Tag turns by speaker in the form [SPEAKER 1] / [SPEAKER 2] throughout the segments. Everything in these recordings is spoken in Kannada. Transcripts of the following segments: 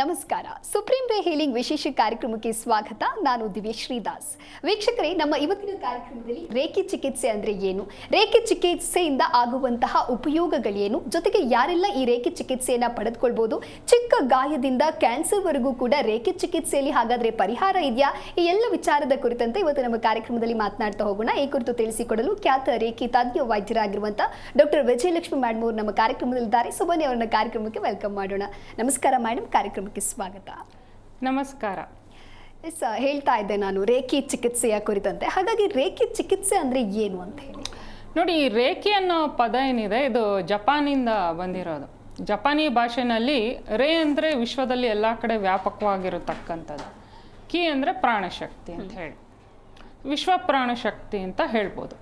[SPEAKER 1] ನಮಸ್ಕಾರ. ಸುಪ್ರೀಂ ಬೇ ಹೀಲಿಂಗ್ ವಿಶೇಷ ಕಾರ್ಯಕ್ರಮಕ್ಕೆ ಸ್ವಾಗತ. ನಾನು ದಿವ್ಯ ಶ್ರೀದಾಸ್. ವೀಕ್ಷಕರೇ, ನಮ್ಮ ಇವತ್ತಿನ ಕಾರ್ಯಕ್ರಮದಲ್ಲಿ ರೇಖೆ ಚಿಕಿತ್ಸೆ ಅಂದ್ರೆ ಏನು? ರೇಖೆ ಚಿಕಿತ್ಸೆಯಿಂದ ಆಗುವಂತಹ ಉಪಯೋಗಗಳೇನು? ಜೊತೆಗೆ ಯಾರೆಲ್ಲ ಈ ರೇಖೆ ಚಿಕಿತ್ಸೆಯನ್ನ ಪಡೆದುಕೊಳ್ಬಹುದು ಚಿಕ್ಕ ಗಾಯದಿಂದ ಕ್ಯಾನ್ಸರ್ ವರೆಗೂ ಕೂಡ ರೇಖೆ ಚಿಕಿತ್ಸೆಯಲ್ಲಿ ಹಾಗಾದ್ರೆ ಪರಿಹಾರ ಇದೆಯಾ? ಈ ಎಲ್ಲ ವಿಚಾರದ ಕುರಿತಂತೆ ಇವತ್ತು ನಮ್ಮ ಕಾರ್ಯಕ್ರಮದಲ್ಲಿ ಮಾತನಾಡ್ತಾ ಹೋಗೋಣ. ಈ ಕುರಿತು ತಿಳಿಸಿಕೊಡಲು ಖ್ಯಾತ ರೇಖೆ ತಜ್ಞ ವೈದ್ಯರಾಗಿರುವಂತಹ ಡಾಕ್ಟರ್ ವಿಜಯಲಕ್ಷ್ಮಿ ಮ್ಯಾಡಮ್ ಅವರು ನಮ್ಮ ಕಾರ್ಯಕ್ರಮದಲ್ಲಿದ್ದಾರೆ. ದಾರಿ ಬನ್ನಿ ಅವರನ್ನ ಕಾರ್ಯಕ್ರಮಕ್ಕೆ ವೆಲ್ಕಮ್ ಮಾಡೋಣ. ನಮಸ್ಕಾರ ಮೇಡಮ್ ಕಾರ್ಯಕ್ರಮಕ್ಕೆ ಸ್ವಾಗತ.
[SPEAKER 2] ನಮಸ್ಕಾರ.
[SPEAKER 1] ಎಸ್ ಹೇಳ್ತಾ ಇದ್ದೆ ನಾನು ರೇಖಿ ಚಿಕಿತ್ಸೆಯ ಕುರಿತಂತೆ. ಹಾಗಾಗಿ ರೇಖಿ ಚಿಕಿತ್ಸೆ ಅಂದರೆ ಏನು ಅಂತ ಹೇಳಿ.
[SPEAKER 2] ನೋಡಿ ಈ ರೇಖಿ ಅನ್ನೋ ಪದ ಏನಿದೆ ಇದು ಜಪಾನಿಂದ ಬಂದಿರೋದು. ಜಪಾನಿ ಭಾಷೆನಲ್ಲಿ ರೇ ಅಂದರೆ ವಿಶ್ವದಲ್ಲಿ ಎಲ್ಲ ಕಡೆ ವ್ಯಾಪಕವಾಗಿರತಕ್ಕಂಥದ್ದು. ಕಿ ಅಂದರೆ ಪ್ರಾಣಶಕ್ತಿ ಅಂತ ಹೇಳಿ. ವಿಶ್ವ ಪ್ರಾಣಶಕ್ತಿ ಅಂತ ಹೇಳ್ಬೋದು.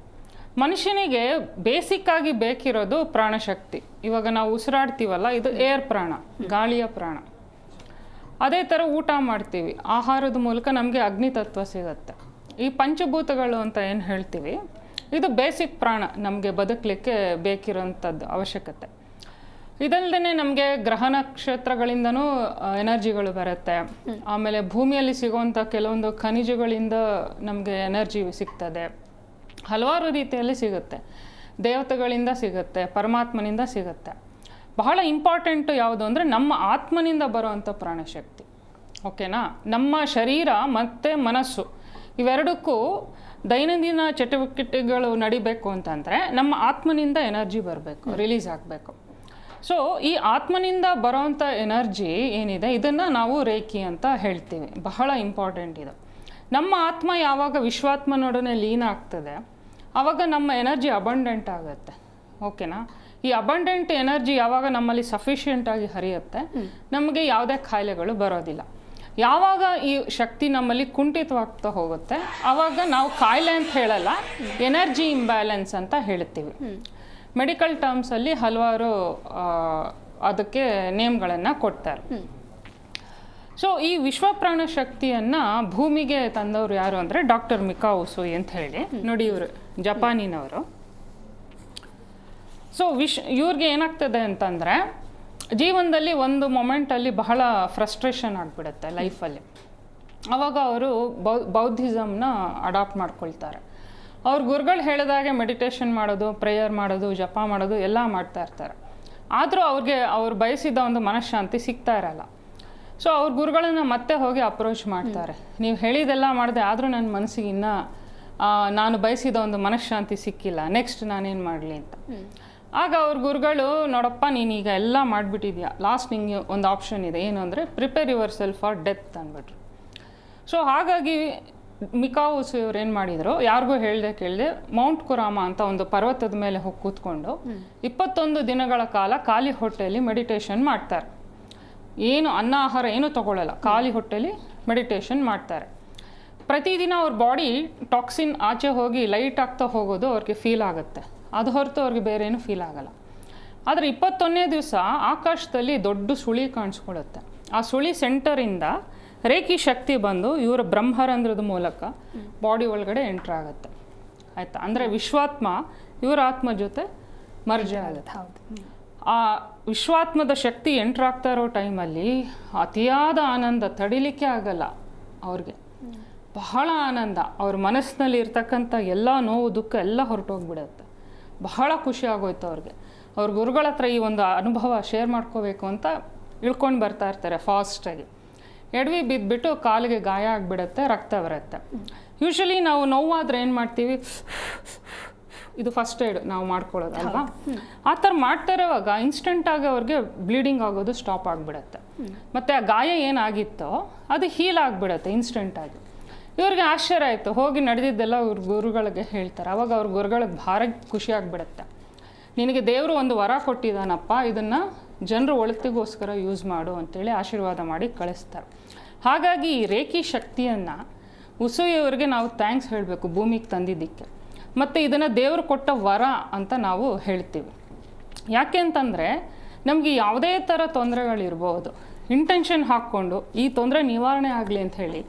[SPEAKER 2] ಮನುಷ್ಯನಿಗೆ ಬೇಸಿಕ್ ಆಗಿ ಬೇಕಿರೋದು ಪ್ರಾಣಶಕ್ತಿ. ಇವಾಗ ನಾವು ಉಸಿರಾಡ್ತೀವಲ್ಲ ಇದು ಏರ್ ಪ್ರಾಣ ಗಾಳಿಯ ಪ್ರಾಣ. ಅದೇ ಥರ ಊಟ ಮಾಡ್ತೀವಿ. ಆಹಾರದ ಮೂಲಕ ನಮಗೆ ಅಗ್ನಿ ತತ್ವ ಸಿಗುತ್ತೆ. ಈ ಪಂಚಭೂತಗಳು ಅಂತ ಏನು ಹೇಳ್ತೀವಿ? ಇದು ಬೇಸಿಕ್ ಪ್ರಾಣ ನಮಗೆ ಬದುಕಲಿಕ್ಕೆ ಬೇಕಿರೋಂಥದ್ದು ಅವಶ್ಯಕತೆ. ಇದಲ್ಲದೆ ನಮಗೆ ಗ್ರಹ ನಕ್ಷತ್ರಗಳಿಂದನೂ ಎನರ್ಜಿಗಳು ಬರುತ್ತೆ. ಆಮೇಲೆ ಭೂಮಿಯಲ್ಲಿ ಸಿಗುವಂಥ ಕೆಲವೊಂದು ಖನಿಜಗಳಿಂದ ನಮಗೆ ಎನರ್ಜಿ ಸಿಗ್ತದೆ. ಹಲವಾರು ರೀತಿಯಲ್ಲಿ ಸಿಗುತ್ತೆ. ದೇವತೆಗಳಿಂದ ಸಿಗುತ್ತೆ ಪರಮಾತ್ಮನಿಂದ ಸಿಗುತ್ತೆ. ಬಹಳ ಇಂಪಾರ್ಟೆಂಟು ಯಾವುದು ಅಂದರೆ ನಮ್ಮ ಆತ್ಮನಿಂದ ಬರುವಂಥ ಪ್ರಾಣಶಕ್ತಿ. ಓಕೆನಾ? ನಮ್ಮ ಶರೀರ ಮತ್ತು ಮನಸ್ಸು ಇವೆರಡಕ್ಕೂ ದೈನಂದಿನ ಚಟುವಟಿಕೆಗಳು ನಡಿಬೇಕು ಅಂತಂದರೆ ನಮ್ಮ ಆತ್ಮನಿಂದ ಎನರ್ಜಿ ಬರಬೇಕು, ರಿಲೀಸ್ ಆಗಬೇಕು. ಸೊ, ಈ ಆತ್ಮನಿಂದ ಬರೋವಂಥ ಎನರ್ಜಿ ಏನಿದೆ? ಇದನ್ನು ನಾವು ರೇಖಿ ಅಂತ ಹೇಳ್ತೀವಿ. ಬಹಳ ಇಂಪಾರ್ಟೆಂಟ್ ಇದು. ನಮ್ಮ ಆತ್ಮ ಯಾವಾಗ ವಿಶ್ವಾತ್ಮನೊಡನೆ ಲೀನ್ ಆಗ್ತದೆ ಆವಾಗ ನಮ್ಮ ಎನರ್ಜಿ ಅಬಂಡೆಂಟ್ ಆಗುತ್ತೆ. ಓಕೆನಾ? ಈ ಅಬಂಡೆಂಟ್ ಎನರ್ಜಿ ಯಾವಾಗ ನಮ್ಮಲ್ಲಿ ಸಫಿಷಿಯೆಂಟ್ ಆಗಿ ಹರಿಯುತ್ತೆ ನಮಗೆ ಯಾವುದೇ ಕಾಯಿಲೆಗಳು ಬರೋದಿಲ್ಲ. ಯಾವಾಗ ಈ ಶಕ್ತಿ ನಮ್ಮಲ್ಲಿ ಕುಂಠಿತವಾಗ್ತಾ ಹೋಗುತ್ತೆ ಆವಾಗ ನಾವು ಕಾಯಿಲೆ ಅಂತ ಹೇಳಲ್ಲ ಎನರ್ಜಿ ಇಂಬ್ಯಾಲೆನ್ಸ್ ಅಂತ ಹೇಳ್ತೀವಿ. ಮೆಡಿಕಲ್ ಟರ್ಮ್ಸಲ್ಲಿ ಹಲವಾರು ಅದಕ್ಕೆ ನೇಮ್ಗಳನ್ನು ಕೊಡ್ತಾರೆ. ಸೊ ಈ ವಿಶ್ವಪ್ರಾಣ ಶಕ್ತಿಯನ್ನು ಭೂಮಿಗೆ ತಂದವರು ಯಾರು ಅಂದರೆ ಡಾಕ್ಟರ್ ಮಿಕಾ ಉಸುಯಿ ಅಂತ ಹೇಳಿ ನೋಡಿ ಇವರು ಜಪಾನಿನವರು. ಸೊ ವಿಶ್ ಇವ್ರಿಗೆ ಏನಾಗ್ತದೆ ಅಂತಂದರೆ ಜೀವನದಲ್ಲಿ ಒಂದು ಮೊಮೆಂಟಲ್ಲಿ ಬಹಳ ಫ್ರಸ್ಟ್ರೇಷನ್ ಆಗಿಬಿಡುತ್ತೆ ಲೈಫಲ್ಲಿ ಆವಾಗ ಅವರು ಬೌ ಬೌದ್ಧಿಸಮ್ನ ಅಡಾಪ್ಟ್ ಮಾಡ್ಕೊಳ್ತಾರೆ. ಅವ್ರ ಗುರುಗಳು ಹೇಳಿದಾಗೆ ಮೆಡಿಟೇಷನ್ ಮಾಡೋದು ಪ್ರೇಯರ್ ಮಾಡೋದು ಜಪ ಮಾಡೋದು ಎಲ್ಲ ಮಾಡ್ತಾ ಇರ್ತಾರೆ. ಆದರೂ ಅವ್ರಿಗೆ ಅವ್ರು ಬಯಸಿದ ಒಂದು ಮನಃಶಾಂತಿ ಸಿಗ್ತಾ ಇರಲ್ಲ. ಸೊ ಅವ್ರ ಗುರುಗಳನ್ನು ಮತ್ತೆ ಹೋಗಿ ಅಪ್ರೋಚ್ ಮಾಡ್ತಾರೆ. ನೀವು ಹೇಳಿದೆಲ್ಲ ಮಾಡಿದೆ ಆದರೂ ನನ್ನ ಮನಸ್ಸಿಗೆ ಇನ್ನೂ ನಾನು ಬಯಸಿದ ಒಂದು ಮನಃಶಾಂತಿ ಸಿಕ್ಕಿಲ್ಲ ನೆಕ್ಸ್ಟ್ ನಾನೇನು ಮಾಡಲಿ ಅಂತ. ಆಗ ಅವ್ರ ಗುರುಗಳು ನೋಡಪ್ಪ ನೀನೀಗ ಎಲ್ಲ ಮಾಡಿಬಿಟ್ಟಿದ್ಯಾ? ಲಾಸ್ಟ್ ನಿಂಗೆ ಒಂದು ಆಪ್ಷನ್ ಇದೆ. ಏನು ಅಂದರೆ prepare yourself for death ಅಂದ್ಬಿಟ್ರು. ಸೊ ಹಾಗಾಗಿ ಮಿಕಾವುಸ್ ಇವ್ರು ಏನು ಮಾಡಿದರು ಯಾರಿಗೂ ಹೇಳ್ದೆ ಕೇಳಿದೆ ಮೌಂಟ್ ಕುರಾಮ ಅಂತ ಒಂದು ಪರ್ವತದ ಮೇಲೆ ಹೋಗಿ ಕೂತ್ಕೊಂಡು ಇಪ್ಪತ್ತೊಂದು ದಿನಗಳ ಕಾಲ ಖಾಲಿ ಹೊಟ್ಟೆಯಲ್ಲಿ ಮೆಡಿಟೇಷನ್ ಮಾಡ್ತಾರೆ. ಏನು ಅನ್ನ ಆಹಾರ ಏನೂ ತಗೊಳ್ಳಲ್ಲ ಖಾಲಿ ಹೊಟ್ಟೆಯಲ್ಲಿ ಮೆಡಿಟೇಷನ್ ಮಾಡ್ತಾರೆ. ಪ್ರತಿದಿನ ಅವ್ರ ಬಾಡಿ ಟಾಕ್ಸಿನ್ ಆಚೆ ಹೋಗಿ ಲೈಟ್ ಆಗ್ತಾ ಹೋಗೋದು ಅವ್ರಿಗೆ ಫೀಲ್ ಆಗುತ್ತೆ. ಅದು ಹೊರತು ಅವ್ರಿಗೆ ಬೇರೆ ಏನು ಫೀಲ್ ಆಗಲ್ಲ. ಆದರೆ ಇಪ್ಪತ್ತೊಂದನೇ ದಿವಸ ಆಕಾಶದಲ್ಲಿ ದೊಡ್ಡ ಸುಳಿ ಕಾಣಿಸ್ಕೊಳ್ಳುತ್ತೆ ಆ ಸುಳಿ ಸೆಂಟರಿಂದ ರೇಖಿ ಶಕ್ತಿ ಬಂದು ಇವರ ಬ್ರಹ್ಮರಂಧ್ರದ ಮೂಲಕ ಬಾಡಿ ಒಳಗಡೆ ಎಂಟ್ರ್ ಆಗುತ್ತೆ. ಆಯಿತಾ? ಅಂದರೆ ವಿಶ್ವಾತ್ಮ ಇವರ ಆತ್ಮ ಜೊತೆ ಮರ್ಜ ಆಗುತ್ತೆ.
[SPEAKER 1] ಹೌದು
[SPEAKER 2] ಆ ವಿಶ್ವಾತ್ಮದ ಶಕ್ತಿ ಎಂಟ್ರಾಗ್ತಾ ಇರೋ ಟೈಮಲ್ಲಿ ಅತಿಯಾದ ಆನಂದ ತಡಿಲಿಕ್ಕೆ ಆಗಲ್ಲ ಅವ್ರಿಗೆ. ಬಹಳ ಆನಂದ. ಅವ್ರ ಮನಸ್ಸಿನಲ್ಲಿ ಇರ್ತಕ್ಕಂಥ ಎಲ್ಲ ನೋವು ದುಃಖ ಎಲ್ಲ ಹೊರಟೋಗ್ಬಿಡುತ್ತೆ. ಬಹಳ ಖುಷಿ ಆಗೋಯ್ತು ಅವ್ರಿಗೆ. ಅವ್ರ ಗುರುಗಳ ಹತ್ರ ಈ ಒಂದು ಅನುಭವ ಶೇರ್ ಮಾಡ್ಕೋಬೇಕು ಅಂತ ಇಳ್ಕೊಂಡು ಬರ್ತಾ ಇರ್ತಾರೆ ಫಾಸ್ಟಾಗಿ ಎಡವಿ ಬಿದ್ದುಬಿಟ್ಟು ಕಾಲಿಗೆ ಗಾಯ ಆಗಿಬಿಡುತ್ತೆ ರಕ್ತ ಬರುತ್ತೆ. ಯೂಶ್ವಲಿ ನಾವು ನೋವಾದರೆ ಏನು ಮಾಡ್ತೀವಿ? ಇದು ಫಸ್ಟ್ ಏಡ್ ನಾವು ಮಾಡ್ಕೊಳ್ಳೋದು ಅಲ್ವಾ ಆ ಥರ ಮಾಡ್ತಾ ಇರೋವಾಗ ಇನ್ಸ್ಟೆಂಟಾಗಿ ಅವ್ರಿಗೆ ಬ್ಲೀಡಿಂಗ್ ಆಗೋದು ಸ್ಟಾಪ್ ಆಗಿಬಿಡುತ್ತೆ. ಮತ್ತು ಆ ಗಾಯ ಏನಾಗಿತ್ತೋ ಅದು ಹೀಲ್ ಆಗಿಬಿಡುತ್ತೆ ಇನ್ಸ್ಟೆಂಟ್ ಆಗಿ. ಇವ್ರಿಗೆ ಆಶ್ಚರ್ಯ ಆಯಿತು. ಹೋಗಿ ನಡೆದಿದ್ದೆಲ್ಲ ಇವ್ರ ಗುರುಗಳಿಗೆ ಹೇಳ್ತಾರೆ. ಅವಾಗ ಅವ್ರ ಗುರುಗಳಿಗೆ ಭಾರ ಖುಷಿ ಆಗಿಬಿಡುತ್ತೆ ನಿನಗೆ ದೇವರು ಒಂದು ವರ ಕೊಟ್ಟಿದ್ದಾನಪ್ಪ, ಇದನ್ನು ಜನರು ಒಳಿತಿಗೋಸ್ಕರ ಯೂಸ್ ಮಾಡು ಅಂತೇಳಿ ಆಶೀರ್ವಾದ ಮಾಡಿ ಕಳಿಸ್ತಾರೆ. ಹಾಗಾಗಿ ಈ ರೇಖಿ ಶಕ್ತಿಯನ್ನು ಉಸುಯವರಿಗೆ ನಾವು ಥ್ಯಾಂಕ್ಸ್ ಹೇಳಬೇಕು ಭೂಮಿಗೆ ತಂದಿದ್ದಕ್ಕೆ. ಮತ್ತು ಇದನ್ನು ದೇವರು ಕೊಟ್ಟ ವರ ಅಂತ ನಾವು ಹೇಳ್ತೀವಿ. ಯಾಕೆ ಅಂತಂದರೆ, ನಮಗೆ ಯಾವುದೇ ಥರ ತೊಂದರೆಗಳಿರ್ಬೋದು. ಇಂಟೆನ್ಷನ್ ಹಾಕ್ಕೊಂಡು ಈ ತೊಂದರೆ ನಿವಾರಣೆ ಆಗಲಿ ಅಂತ ಹೇಳಿ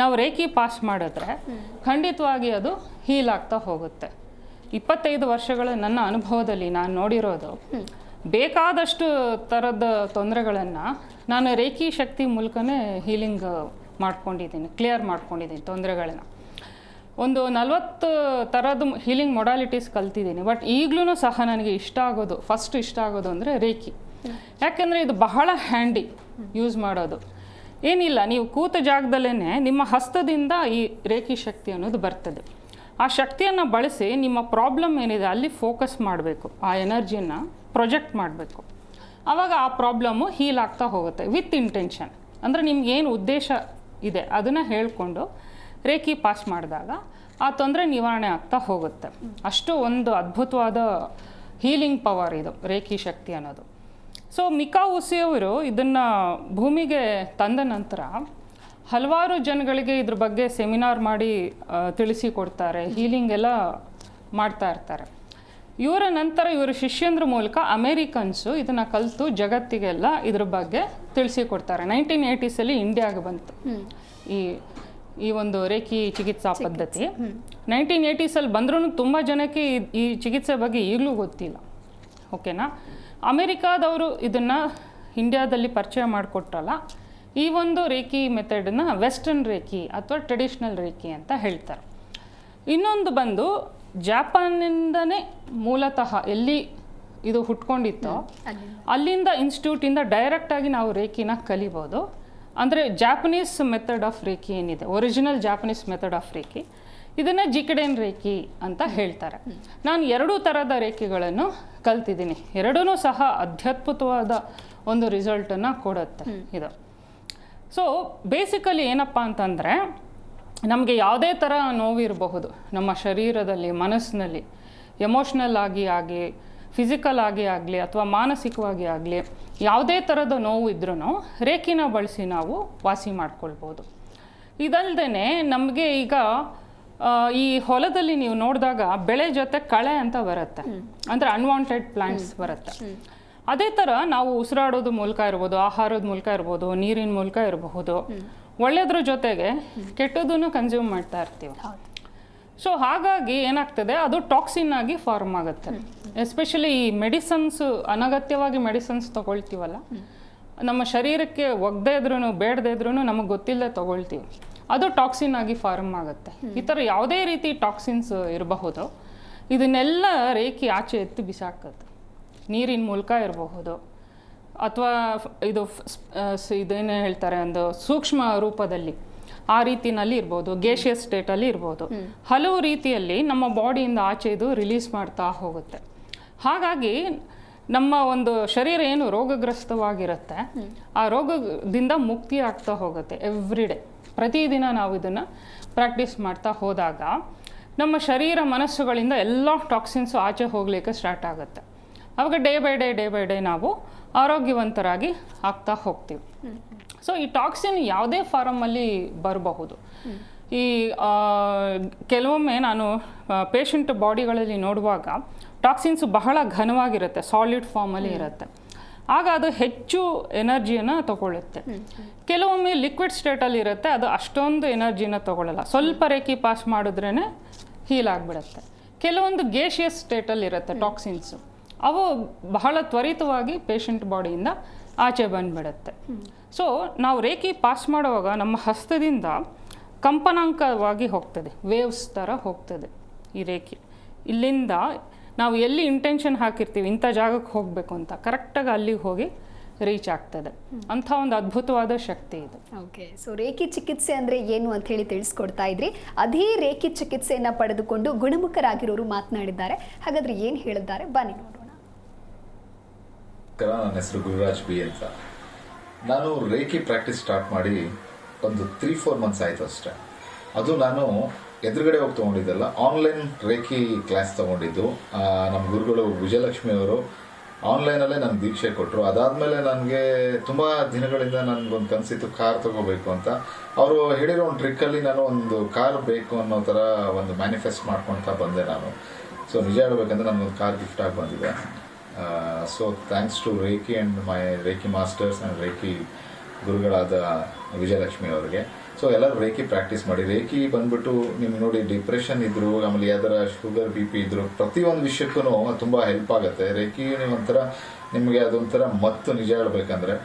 [SPEAKER 2] ನಾವು ರೇಖಿ ಪಾಸ್ ಮಾಡಿದ್ರೆ ಖಂಡಿತವಾಗಿ ಅದು ಹೀಲ್ ಆಗ್ತಾ ಹೋಗುತ್ತೆ. ಇಪ್ಪತ್ತೈದು ವರ್ಷಗಳ ನನ್ನ ಅನುಭವದಲ್ಲಿ ನಾನು ನೋಡಿರೋದು, ಬೇಕಾದಷ್ಟು ಥರದ ತೊಂದರೆಗಳನ್ನು ನಾನು ರೇಖಿ ಶಕ್ತಿ ಮೂಲಕನೇ ಹೀಲಿಂಗ್ ಮಾಡ್ಕೊಂಡಿದ್ದೀನಿ, ಕ್ಲಿಯರ್ ಮಾಡ್ಕೊಂಡಿದ್ದೀನಿ ತೊಂದರೆಗಳನ್ನ. ಒಂದು ನಲ್ವತ್ತು ಥರದ ಹೀಲಿಂಗ್ ಮೊಡಾಲಿಟೀಸ್ ಕಲ್ತಿದ್ದೀನಿ, ಬಟ್ ಈಗಲೂ ಸಹ ನನಗೆ ಇಷ್ಟ ಆಗೋದು, ಫಸ್ಟ್ ಇಷ್ಟ ಆಗೋದು ಅಂದರೆ ರೇಖಿ. ಯಾಕೆಂದರೆ ಇದು ಬಹಳ ಹ್ಯಾಂಡಿ ಯೂಸ್ ಮಾಡೋದು. ಏನಿಲ್ಲ, ನೀವು ಕೂತ ಜಾಗದಲ್ಲೇ ನಿಮ್ಮ ಹಸ್ತದಿಂದ ಈ ರೇಖಿ ಶಕ್ತಿ ಅನ್ನೋದು ಬರ್ತದೆ. ಆ ಶಕ್ತಿಯನ್ನು ಬಳಸಿ ನಿಮ್ಮ ಪ್ರಾಬ್ಲಮ್ ಏನಿದೆ ಅಲ್ಲಿ ಫೋಕಸ್ ಮಾಡಬೇಕು. ಆ ಎನರ್ಜಿನ ಪ್ರೊಜೆಕ್ಟ್ ಮಾಡಬೇಕು. ಆವಾಗ ಆ ಪ್ರಾಬ್ಲಮ್ಮು ಹೀಲ್ ಆಗ್ತಾ ಹೋಗುತ್ತೆ ವಿತ್ ಇಂಟೆನ್ಷನ್. ಅಂದರೆ ನಿಮ್ಗೆ ಏನು ಉದ್ದೇಶ ಇದೆ ಅದನ್ನು ಹೇಳಿಕೊಂಡು ರೇಖಿ ಪಾಸ್ ಮಾಡಿದಾಗ ಆ ತೊಂದರೆ ನಿವಾರಣೆ ಆಗ್ತಾ ಹೋಗುತ್ತೆ. ಅಷ್ಟು ಒಂದು ಅದ್ಭುತವಾದ ಹೀಲಿಂಗ್ ಪವರ್ ಇದು ರೇಖಿ ಶಕ್ತಿ ಅನ್ನೋದು. ಸೊ ಮಿಕಾ ಉಸಿಯವರು ಇದನ್ನು ಭೂಮಿಗೆ ತಂದ ನಂತರ ಹಲವಾರು ಜನಗಳಿಗೆ ಇದ್ರ ಬಗ್ಗೆ ಸೆಮಿನಾರ್ ಮಾಡಿ ತಿಳಿಸಿಕೊಡ್ತಾರೆ ಹೀಲಿಂಗ್ ಎಲ್ಲ ಮಾಡ್ತಾ ಇರ್ತಾರೆ. ಇವರ ನಂತರ ಇವರ ಶಿಷ್ಯಂದ್ರ ಮೂಲಕ ಅಮೇರಿಕನ್ಸು ಇದನ್ನು ಕಲಿತು ಜಗತ್ತಿಗೆಲ್ಲ ಇದ್ರ ಬಗ್ಗೆ ತಿಳಿಸಿಕೊಡ್ತಾರೆ ನೈನ್ಟೀನ್ ಏಯ್ಟೀಸಲ್ಲಿ ಇಂಡಿಯಾಗೆ ಬಂತು. ಈ ಈ ಒಂದು ರೇಖಿ ಚಿಕಿತ್ಸಾ ಪದ್ಧತಿ. ನೈನ್ಟೀನ್ ಏಯ್ಟೀಸಲ್ಲಿ ಬಂದ್ರೂ ತುಂಬ ಜನಕ್ಕೆ ಈ ಚಿಕಿತ್ಸೆ ಬಗ್ಗೆ ಈಗಲೂ ಗೊತ್ತಿಲ್ಲ. ಓಕೆನಾ? ಅಮೇರಿಕಾದವರು ಇದನ್ನು ಇಂಡಿಯಾದಲ್ಲಿ ಪರಿಚಯ ಮಾಡಿಕೊಟ್ರಲ್ಲ ಈ ಒಂದು ರೇಖಿ ಮೆಥಡನ್ನ ವೆಸ್ಟರ್ನ್ ರೇಖಿ ಅಥವಾ ಟ್ರೆಡಿಷ್ನಲ್ ರೇಖಿ ಅಂತ ಹೇಳ್ತಾರೆ. ಇನ್ನೊಂದು ಬಂದು ಜಾಪಾನಿಂದನೇ ಮೂಲತಃ ಎಲ್ಲಿ ಇದು ಹುಟ್ಕೊಂಡಿತ್ತೋ ಅಲ್ಲಿಂದ. ಇನ್ಸ್ಟಿಟ್ಯೂಟಿಂದ ಡೈರೆಕ್ಟಾಗಿ ನಾವು ರೇಖಿನ ಕಲಿಬೋದು. ಅಂದರೆ ಜಾಪನೀಸ್ ಮೆಥಡ್ ಆಫ್ ರೇಖಿ ಏನಿದೆ? Original Japanese method of reiki. ಇದನ್ನು ಜಿಕಡೆನ್ ರೇಖಿ ಅಂತ ಹೇಳ್ತಾರೆ. ನಾನು ಎರಡೂ ಥರದ ರೇಖೆಗಳನ್ನು ಕಲ್ತಿದ್ದೀನಿ. ಎರಡೂ ಸಹ ಅತ್ಯದ್ಭುತವಾದ ಒಂದು ರಿಸಲ್ಟನ್ನು ಕೊಡುತ್ತೆ ಇದು. ಸೊ ಬೇಸಿಕಲಿ ಏನಪ್ಪ ಅಂತಂದರೆ ನಮಗೆ ಯಾವುದೇ ಥರ ನೋವಿರಬಹುದು. ನಮ್ಮ ಶರೀರದಲ್ಲಿ ಮನಸ್ಸಿನಲ್ಲಿ ಎಮೋಷ್ನಲ್ ಆಗಿ ಆಗಿ ಫಿಸಿಕಲ್ ಆಗಿ ಆಗಲಿ ಅಥವಾ ಮಾನಸಿಕವಾಗಿ ಆಗಲಿ ಯಾವುದೇ ಥರದ ನೋವು ಇದ್ರೂ ರೇಖಿನ ಬಳಸಿ ನಾವು ವಾಸಿ ಮಾಡ್ಕೊಳ್ಬೋದು ಇದಲ್ಲದೆ ನಮಗೆ ಈಗ ಈ ಹೊಲದಲ್ಲಿ ನೀವು ನೋಡಿದಾಗ ಬೆಳೆ ಜೊತೆ ಕಳೆ ಅಂತ ಬರುತ್ತೆ. ಅಂದರೆ ಅನ್ವಾಂಟೆಡ್ ಪ್ಲಾಂಟ್ಸ್ ಬರುತ್ತೆ. ಅದೇ ಥರ ನಾವು ಉಸಿರಾಡೋದು ಮೂಲಕ ಇರ್ಬೋದು ಆಹಾರದ ಮೂಲಕ ಇರ್ಬೋದು ನೀರಿನ ಮೂಲಕ ಇರಬಹುದು. ಒಳ್ಳೆಯದ್ರ ಜೊತೆಗೆ ಕೆಟ್ಟದನ್ನು ಕನ್ಸ್ಯೂಮ್ ಮಾಡ್ತಾ ಇರ್ತೀವಿ. ಸೊ ಹಾಗಾಗಿ ಏನಾಗ್ತದೆ ಅದು ಟಾಕ್ಸಿನ್ ಆಗಿ ಫಾರ್ಮ್ ಆಗುತ್ತೆ. ಎಸ್ಪೆಷಲಿ ಈ ಮೆಡಿಸನ್ಸ್ ಅನಗತ್ಯವಾಗಿ ಮೆಡಿಸನ್ಸ್ ತಗೊಳ್ತೀವಲ್ಲ ನಮ್ಮ ಶರೀರಕ್ಕೆ ಒಗ್ದೇ ಇದ್ರೂ ಬೇಡದೇ ಇದ್ರೂ ನಮಗೆ ಗೊತ್ತಿಲ್ಲದೆ ತಗೊಳ್ತೀವಿ. ಅದು ಟಾಕ್ಸಿನ್ ಆಗಿ ಫಾರ್ಮ್ ಆಗುತ್ತೆ. ಈ ಥರ ಯಾವುದೇ ರೀತಿ ಟಾಕ್ಸಿನ್ಸ್ ಇರಬಹುದು. ಇದನ್ನೆಲ್ಲ ರೇಖಿ ಆಚೆ ಎತ್ತಿ ಬಿಸಾಕತ್ತೆ ನೀರಿನ ಮೂಲಕ ಇರಬಹುದು. ಅಥವಾ ಇದು ಇದೇನು ಹೇಳ್ತಾರೆ ಒಂದು ಸೂಕ್ಷ್ಮ ರೂಪದಲ್ಲಿ ಆ ರೀತಿನಲ್ಲಿ ಇರ್ಬೋದು ಗೇಷಿಯಸ್ ಸ್ಟೇಟಲ್ಲಿ ಇರ್ಬೋದು. ಹಲವು ರೀತಿಯಲ್ಲಿ ನಮ್ಮ ಬಾಡಿಯಿಂದ ಆಚೆ ಇದು ರಿಲೀಸ್ ಮಾಡ್ತಾ ಹೋಗುತ್ತೆ. ಹಾಗಾಗಿ ನಮ್ಮ ಒಂದು ಶರೀರ ಏನು ರೋಗಗ್ರಸ್ತವಾಗಿರುತ್ತೆ ಆ ರೋಗದಿಂದ ಮುಕ್ತಿ ಆಗ್ತಾ ಹೋಗುತ್ತೆ ಎವ್ರಿ ಡೇ ಪ್ರತಿದಿನ ನಾವು ಇದನ್ನು ಪ್ರಾಕ್ಟೀಸ್ ಮಾಡ್ತಾ ಹೋದಾಗ ನಮ್ಮ ಶರೀರ ಮನಸ್ಸುಗಳಿಂದ ಎಲ್ಲ ಟಾಕ್ಸಿನ್ಸು ಆಚೆ ಹೋಗಲಿಕ್ಕೆ ಸ್ಟಾರ್ಟ್ ಆಗುತ್ತೆ. ಆವಾಗ day by day day by day ನಾವು ಆರೋಗ್ಯವಂತರಾಗಿ ಆಗ್ತಾ ಹೋಗ್ತೀವಿ. ಸೊ ಈ ಟಾಕ್ಸಿನ್ ಯಾವುದೇ ಫಾರಮಲ್ಲಿ ಬರಬಹುದು. ಈ ಕೆಲವೊಮ್ಮೆ ನಾನು ಪೇಷಂಟ್ ಬಾಡಿಗಳಲ್ಲಿ ನೋಡುವಾಗ ಟಾಕ್ಸಿನ್ಸ್ ಬಹಳ ಘನವಾಗಿರುತ್ತೆ ಸಾಲಿಡ್ ಫಾರ್ಮಲ್ಲಿ ಇರುತ್ತೆ. ಆಗ ಅದು ಹೆಚ್ಚು ಎನರ್ಜಿಯನ್ನು ತಗೊಳ್ಳುತ್ತೆ. ಕೆಲವೊಮ್ಮೆ ಲಿಕ್ವಿಡ್ ಸ್ಟೇಟಲ್ಲಿ ಇರುತ್ತೆ ಅದು ಅಷ್ಟೊಂದು ಎನರ್ಜಿನ ತಗೊಳ್ಳಲ್ಲ. ಸ್ವಲ್ಪ ರೇಖಿ ಪಾಸ್ ಮಾಡಿದ್ರೇ ಹೀಲ್ ಆಗಿಬಿಡುತ್ತೆ. ಕೆಲವೊಂದು ಗೇಷಿಯಸ್ ಸ್ಟೇಟಲ್ಲಿ ಇರುತ್ತೆ ಟಾಕ್ಸಿನ್ಸು. ಅವು ಬಹಳ ತ್ವರಿತವಾಗಿ ಪೇಷಂಟ್ ಬಾಡಿಯಿಂದ ಆಚೆ ಬಂದುಬಿಡುತ್ತೆ. ಸೊ ನಾವು ರೇಖಿ ಪಾಸ್ ಮಾಡುವಾಗ ನಮ್ಮ ಹಸ್ತದಿಂದ ಕಂಪನಾಂಕವಾಗಿ ಹೋಗ್ತದೆ. ವೇವ್ಸ್ ಥರ ಹೋಗ್ತದೆ ಈ ರೇಖೆ. ಇಲ್ಲಿಂದ ನಾವು ಎಲ್ಲಿ ಇಂಟೆನ್ಷನ್ ಹಾಕಿರ್ತೀವಿ ಇಂಥ ಜಾಗಕ್ಕೆ ಹೋಗಬೇಕು ಅಂತ ಕರೆಕ್ಟಾಗಿ ಅಲ್ಲಿಗೆ ಹೋಗಿ ರೀಚ್ ಆಗ್ತದೆ. ಅಂಥ ಒಂದು ಅದ್ಭುತವಾದ ಶಕ್ತಿ ಇದು.
[SPEAKER 1] ಓಕೆ ಸೊ ರೇಖಿ ಚಿಕಿತ್ಸೆ ಅಂದ್ರೆ ಏನು ಅಂತ ಹೇಳಿ ತಿಳಿಸ್ಕೊಡ್ತಾ ಇದ್ರಿ. ಅದೇ ರೇಖಿ ಚಿಕಿತ್ಸೆಯನ್ನ ಪಡೆದುಕೊಂಡು ಗುಣಮುಖರಾಗಿರೋರು ಮಾತನಾಡಿದ್ದಾರೆ. ಹಾಗಾದ್ರೆ ಏನು ಹೇಳಿದ್ದಾರೆ ಬನ್ನಿ ನೋಡೋಣ.
[SPEAKER 3] ನನ್ನ ಹೆಸರು ಗುರುರಾಜ್ ಬಿ ಅಂತ. ನಾನು ರೇಖಿ ಪ್ರಾಕ್ಟೀಸ್ ಸ್ಟಾರ್ಟ್ ಮಾಡಿ ಒಂದು ತ್ರೀ ಫೋರ್ ಮಂತ್ಸ್ ಆಯಿತು ಅಷ್ಟೇ. ಅದು ನಾನು ಎದುರುಗಡೆ ಹೋಗಿ ತೊಗೊಂಡಿದ್ದಲ್ಲ. ಆನ್ಲೈನ್ ರೇಖಿ ಕ್ಲಾಸ್ ತೊಗೊಂಡಿದ್ದು. ನಮ್ಮ ಗುರುಗಳು ವಿಜಯಲಕ್ಷ್ಮಿ ಅವರು ಆನ್ಲೈನಲ್ಲೇ ನನಗೆ ದೀಕ್ಷೆ ಕೊಟ್ಟರು ಅದಾದಮೇಲೆ ನನಗೆ ತುಂಬ ದಿನಗಳಿಂದ ನನಗೊಂದು ಕನಸಿತ್ತು ಕಾರ್ ತಗೋಬೇಕು ಅಂತ. ಅವರು ಹೇಳಿರೋ ಒಂದು ಟ್ರಿಕ್ಕಲ್ಲಿ ನಾನು ಒಂದು ಕಾರ್ ಬೇಕು ಅನ್ನೋ ಥರ ಒಂದು ಮ್ಯಾನಿಫೆಸ್ಟ್ ಮಾಡ್ಕೊಳ್ತಾ ಬಂದೆ ನಾನು. ಸೊ ನಿಜ ಹೇಳ್ಬೇಕಂದ್ರೆ ನನಗೊಂದು ಕಾರ್ ಗಿಫ್ಟ್ ಆಗಿ ಬಂದಿದೆ. So thanks to reiki and my reiki masters and reiki ಗುರುಗಳಾದ ವಿಜಯಲಕ್ಷ್ಮಿ ಅವರಿಗೆ. ಸೊ ಎಲ್ಲರೂ ರೇಖಿ ಪ್ರಾಕ್ಟೀಸ್ ಮಾಡಿ. ರೇಖಿ ಬಂದ್ಬಿಟ್ಟು ನಿಮ್ಗೆ ನೋಡಿ ಡಿಪ್ರೆಷನ್ ಇದ್ರು ಆಮೇಲೆ ಯಾವ್ದಾರ ಶುಗರ್ ಬಿ ಪಿ ಇದ್ರು ಪ್ರತಿಯೊಂದು ವಿಷಯಕ್ಕೂ ತುಂಬ ಹೆಲ್ಪ್ ಆಗುತ್ತೆ. ರೇಖಿ ಒಂಥರ ನಿಮಗೆ ಅದೊಂಥರ ಮತ್ತು ನಿಜ ಹೇಳ್ಬೇಕಂದ್ರೆ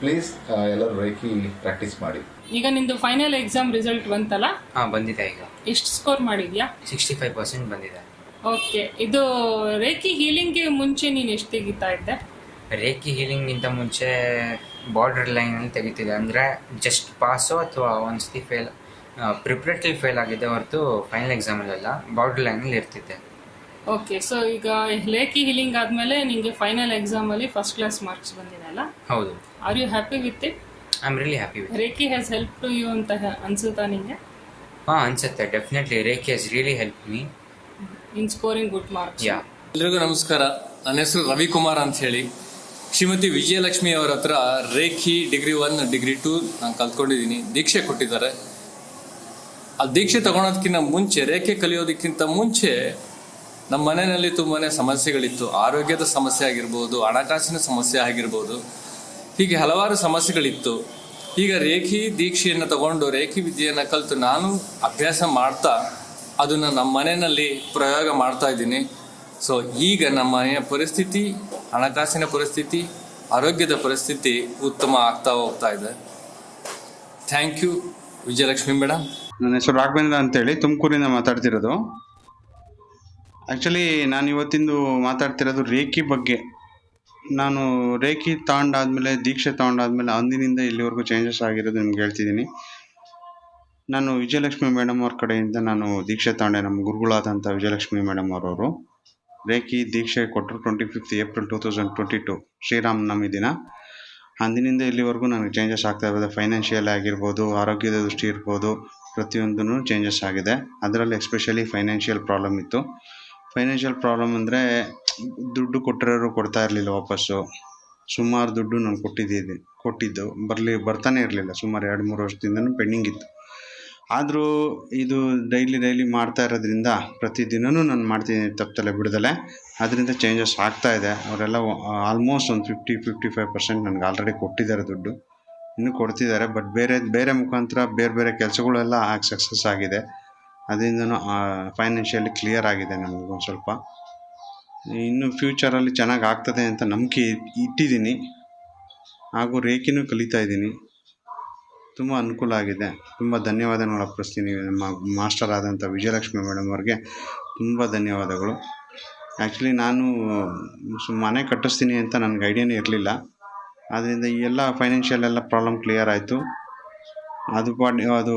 [SPEAKER 3] ಪ್ಲೀಸ್ ಎಲ್ಲರೂ ರೇಖಿ ಪ್ರಾಕ್ಟೀಸ್ ಮಾಡಿ.
[SPEAKER 2] ಈಗ ನಿಂದು ಫೈನಲ್ ಎಕ್ಸಾಮ್ ರಿಸಲ್ಟ್ ಬಂತಲ್ಲ?
[SPEAKER 4] ಹಾ ಬಂದಿದೆ ಈಗ.
[SPEAKER 2] ಎಷ್ಟು ಸ್ಕೋರ್ ಮಾಡಿದ್ಯಾ?
[SPEAKER 4] ಸಿಕ್ಸ್ಟಿ ಫೈವ್ ಪರ್ಸೆಂಟ್ ಬಂದಿದೆ.
[SPEAKER 2] ಓಕೆ ಇದು ರೇಖಿ ಹೀಲಿಂಗ್ಗೆ ಮುಂಚೆ ನೀನು ಎಷ್ಟು ತೆಗಿತಾ ಇದ್ದೆ?
[SPEAKER 4] ರೇಖಿ ಹೀಲಿಂಗ್ಗಿಂತ ಮುಂಚೆ ಬಾರ್ಡರ್ ಲೈನಲ್ಲಿ ತೆಗಿತಿದೆ. ಅಂದರೆ ಜಸ್ಟ್ ಪಾಸು ಅಥವಾ ಒಂದ್ಸತಿ ಫೇಲ್ ಪ್ರಿಪ್ರೇಟ್ರಿ ಫೇಲ್ ಆಗಿದೆ ಹೊರತು ಫೈನಲ್ ಎಕ್ಸಾಮಲ್ಲೆಲ್ಲ ಬಾರ್ಡರ್ ಲೈನಲ್ಲಿ ಇರ್ತಿದ್ದೆ
[SPEAKER 2] ಓಕೆ ಸೊ ಈಗ ಲೇಕಿ ಹೀಲಿಂಗ್ ಆದಮೇಲೆ ನಿಮಗೆ ಫೈನಲ್ ಎಕ್ಸಾಮಲ್ಲಿ ಫಸ್ಟ್ ಕ್ಲಾಸ್ ಮಾರ್ಕ್ಸ್ ಬಂದಿದೆ ಅಲ್ಲ?
[SPEAKER 4] ಹೌದು.
[SPEAKER 2] Are you happy with it
[SPEAKER 4] I am really happy with
[SPEAKER 2] reiki has help to you ಅಂತ ಅನ್ಸುತ್ತಾ ನಿಮಗೆ
[SPEAKER 4] ಹಾಂ ಅನ್ಸುತ್ತೆ definitely reiki has really help me
[SPEAKER 2] in scoring good marks
[SPEAKER 4] yeah
[SPEAKER 5] ಎಲ್ರಿಗೂ ನಮಸ್ಕಾರ. ನನ್ನ ಹೆಸರು ರವಿಕುಮಾರ್ ಅಂತ ಹೇಳಿ ಶ್ರೀಮತಿ ವಿಜಯಲಕ್ಷ್ಮಿ ಅವರ ಹತ್ರ reiki degree one, degree two ನಾನು ಕಲ್ತ್ಕೊಂಡಿದ್ದೀನಿ. ದೀಕ್ಷೆ ಕೊಟ್ಟಿದ್ದಾರೆ. ಆ ದೀಕ್ಷೆ ತಗೊಳೋದಕ್ಕಿಂತ ಮುಂಚೆ, ರೇಖೆ ಕಲಿಯೋದಕ್ಕಿಂತ ಮುಂಚೆ ನಮ್ಮ ಮನೆಯಲ್ಲಿ ತುಂಬಾ ಸಮಸ್ಯೆಗಳಿತ್ತು. ಆರೋಗ್ಯದ ಸಮಸ್ಯೆ ಆಗಿರ್ಬೋದು, ಹಣಕಾಸಿನ ಸಮಸ್ಯೆ ಆಗಿರ್ಬೋದು, ಹೀಗೆ ಹಲವಾರು ಸಮಸ್ಯೆಗಳಿತ್ತು. ಈಗ ರೇಖಿ ದೀಕ್ಷೆಯನ್ನು ತಗೊಂಡು ರೇಖಿ ವಿದ್ಯೆಯನ್ನು ಕಲಿತು ನಾನು ಅಭ್ಯಾಸ ಮಾಡ್ತಾ ಅದನ್ನು ನಮ್ಮ ಮನೆಯಲ್ಲಿ ಪ್ರಯೋಗ ಮಾಡ್ತಾ ಇದ್ದೀನಿ. ಸೊ ಈಗ ನಮ್ಮ ಮನೆಯ ಪರಿಸ್ಥಿತಿ ಹಣಕಾಸಿನ ಪರಿಸ್ಥಿತಿ, ಆರೋಗ್ಯದ ಪರಿಸ್ಥಿತಿ ಉತ್ತಮ ಆಗ್ತಾ ಹೋಗ್ತಾ ಇದೆ. ಥ್ಯಾಂಕ್ ಯು ವಿಜಯಲಕ್ಷ್ಮಿ ಮೇಡಮ್
[SPEAKER 6] ನನ್ನ ಹೆಸರು ರಾಘವೇಂದ್ರ ಅಂತೇಳಿ, ತುಮಕೂರಿಂದ ಮಾತಾಡ್ತಿರೋದು. ಆ್ಯಕ್ಚುಲಿ ನಾನು ಇವತ್ತಿಂದು ಮಾತಾಡ್ತಿರೋದು ರೇಖಿ ಬಗ್ಗೆ. ನಾನು ರೇಖಿ ತಗೊಂಡಾದ್ಮೇಲೆ ದೀಕ್ಷೆ ತಗೊಂಡಾದ್ಮೇಲೆ ಅಂದಿನಿಂದ ಇಲ್ಲಿವರೆಗೂ ಚೇಂಜಸ್ ಆಗಿರೋದು ನಿಮ್ಗೆ ಹೇಳ್ತಿದ್ದೀನಿ. ನಾನು ವಿಜಯಲಕ್ಷ್ಮಿ ಮೇಡಮ್ ಅವ್ರ ಕಡೆಯಿಂದ ನಾನು ದೀಕ್ಷೆ ತಗೊಂಡೆ ನಮ್ಮ ಗುರುಗಳಾದಂಥ ವಿಜಯಲಕ್ಷ್ಮಿ ಮೇಡಮ್ ಅವರವರು. ರೇಖಿ ದೀಕ್ಷೆ ಕೊಟ್ಟರು twenty fifth April two thousand twenty two Sriramanavami ದಿನ. ಅಂದಿನಿಂದ ಇಲ್ಲಿವರೆಗೂ ನನಗೆ ಚೇಂಜಸ್ ಆಗ್ತಾ ಇರೋದು ಫೈನಾನ್ಷಿಯಲ್ ಆಗಿರ್ಬೋದು, ಆರೋಗ್ಯದ ದೃಷ್ಟಿ ಇರ್ಬೋದು ಪ್ರತಿಯೊಂದೂ ಚೇಂಜಸ್ ಆಗಿದೆ. ಅದರಲ್ಲಿ ಎಸ್ಪೆಷಲಿ ಫೈನಾನ್ಷಿಯಲ್ ಪ್ರಾಬ್ಲಮ್ ಇತ್ತು. ಫೈನಾನ್ಷಿಯಲ್ ಪ್ರಾಬ್ಲಮ್ ಅಂದರೆ ದುಡ್ಡು ಕೊಟ್ಟಿರೋರು ಕೊಡ್ತಾ ಇರಲಿಲ್ಲ ವಾಪಸ್ಸು. ಸುಮಾರು ದುಡ್ಡು ನಾನು ಕೊಟ್ಟಿದ್ದೀನಿ ಕೊಟ್ಟಿದ್ದು. ಬರಲಿ, ಬರ್ತಾನೆ ಇರಲಿಲ್ಲ. ಸುಮಾರು ಎರಡು ಮೂರು ವರ್ಷದಿಂದನೂ ಪೆಂಡಿಂಗ್ ಇತ್ತು. ಆದರೂ ಇದು ಡೈಲಿ ಡೈಲಿ ಮಾಡ್ತಾ ಇರೋದ್ರಿಂದ ಪ್ರತಿದಿನವೂ ನಾನು ಮಾಡ್ತೀನಿ ತಪ್ಪದಲ್ಲೇ ಬಿಡದಲೆ. ಅದರಿಂದ ಚೇಂಜಸ್ ಆಗ್ತಾ ಇದೆ. ಅವರೆಲ್ಲ ಆಲ್ಮೋಸ್ಟ್ ಒಂದು ಫಿಫ್ಟಿ ಫಿಫ್ಟಿ ಫೈವ್ ಪರ್ಸೆಂಟ್ ನನಗೆ ಆಲ್ರೆಡಿ ಕೊಟ್ಟಿದ್ದಾರೆ ದುಡ್ಡು. ಇನ್ನೂ ಕೊಡ್ತಿದ್ದಾರೆ ಬಟ್ ಬೇರೆ ಬೇರೆ ಮುಖಾಂತರ ಬೇರೆ ಬೇರೆ ಕೆಲಸಗಳೆಲ್ಲ ಆಗಿ ಸಕ್ಸಸ್ ಆಗಿದೆ. ಅದರಿಂದನೂ ಫೈನಾನ್ಷಿಯಲಿ ಕ್ಲಿಯರ್ ಆಗಿದೆ ನನಗೆ ಒಂದು ಸ್ವಲ್ಪ. ಇನ್ನು ಫ್ಯೂಚರಲ್ಲಿ ಚೆನ್ನಾಗಿ ಆಗ್ತದೆ ಅಂತ ನಂಬಿಕೆ ಇಟ್ಟಿದ್ದೀನಿ. ಹಾಗೂ ರೇಖಿನೂ ಕಲಿತಾ ಇದ್ದೀನಿ. ತುಂಬ ಅನುಕೂಲ ಆಗಿದೆ. ತುಂಬ ಧನ್ಯವಾದಗಳು ಅರ್ಪಿಸ್ತೀನಿ ನಮ್ಮ ಮಾಸ್ಟರ್ ಆದಂಥ ವಿಜಯಲಕ್ಷ್ಮಿ ಮೇಡಮ್ ಅವ್ರಿಗೆ. ತುಂಬ ಧನ್ಯವಾದಗಳು. ಆ್ಯಕ್ಚುಲಿ ನಾನು ಮನೆ ಕಟ್ಟಿಸ್ತೀನಿ ಅಂತ ನನಗೆ ಐಡಿಯಾನೇ ಇರಲಿಲ್ಲ. ಆದ್ದರಿಂದ ಈ ಎಲ್ಲ ಫೈನಾನ್ಷಿಯಲ್ ಎಲ್ಲ ಪ್ರಾಬ್ಲಮ್ ಕ್ಲಿಯರ್ ಆಯಿತು. ಅದು ಪಾಡಿ, ಅದು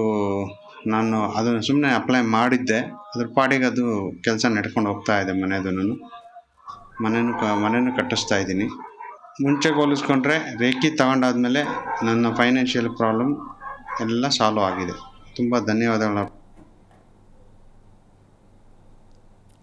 [SPEAKER 6] ನಾನು ಅದನ್ನು ಸುಮ್ಮನೆ ಅಪ್ಲೈ ಮಾಡಿದ್ದೆ. ಅದ್ರ ಪಾಡಿಗೆ ಅದು ಕೆಲಸ ನಡ್ಕೊಂಡು ಹೋಗ್ತಾ ಇದೆ ಮನೆಯದನ್ನು ಮನೆಯೂ ಕ ಮನೆಯೂ ಕಟ್ಟಿಸ್ತಾ ಇದ್ದೀನಿ. ಮುಂಚೆ ಹೋಲಿಸ್ಕೊಂಡ್ರೆ ರೇಖಿ ತಗೊಂಡಾದ್ಮೇಲೆ ನನ್ನ ಫೈನಾನ್ಷಿಯಲ್ ಪ್ರಾಬ್ಲಮ್ ಎಲ್ಲ ಸಾಲ್ವ್ ಆಗಿದೆ. ತುಂಬ ಧನ್ಯವಾದಗಳು.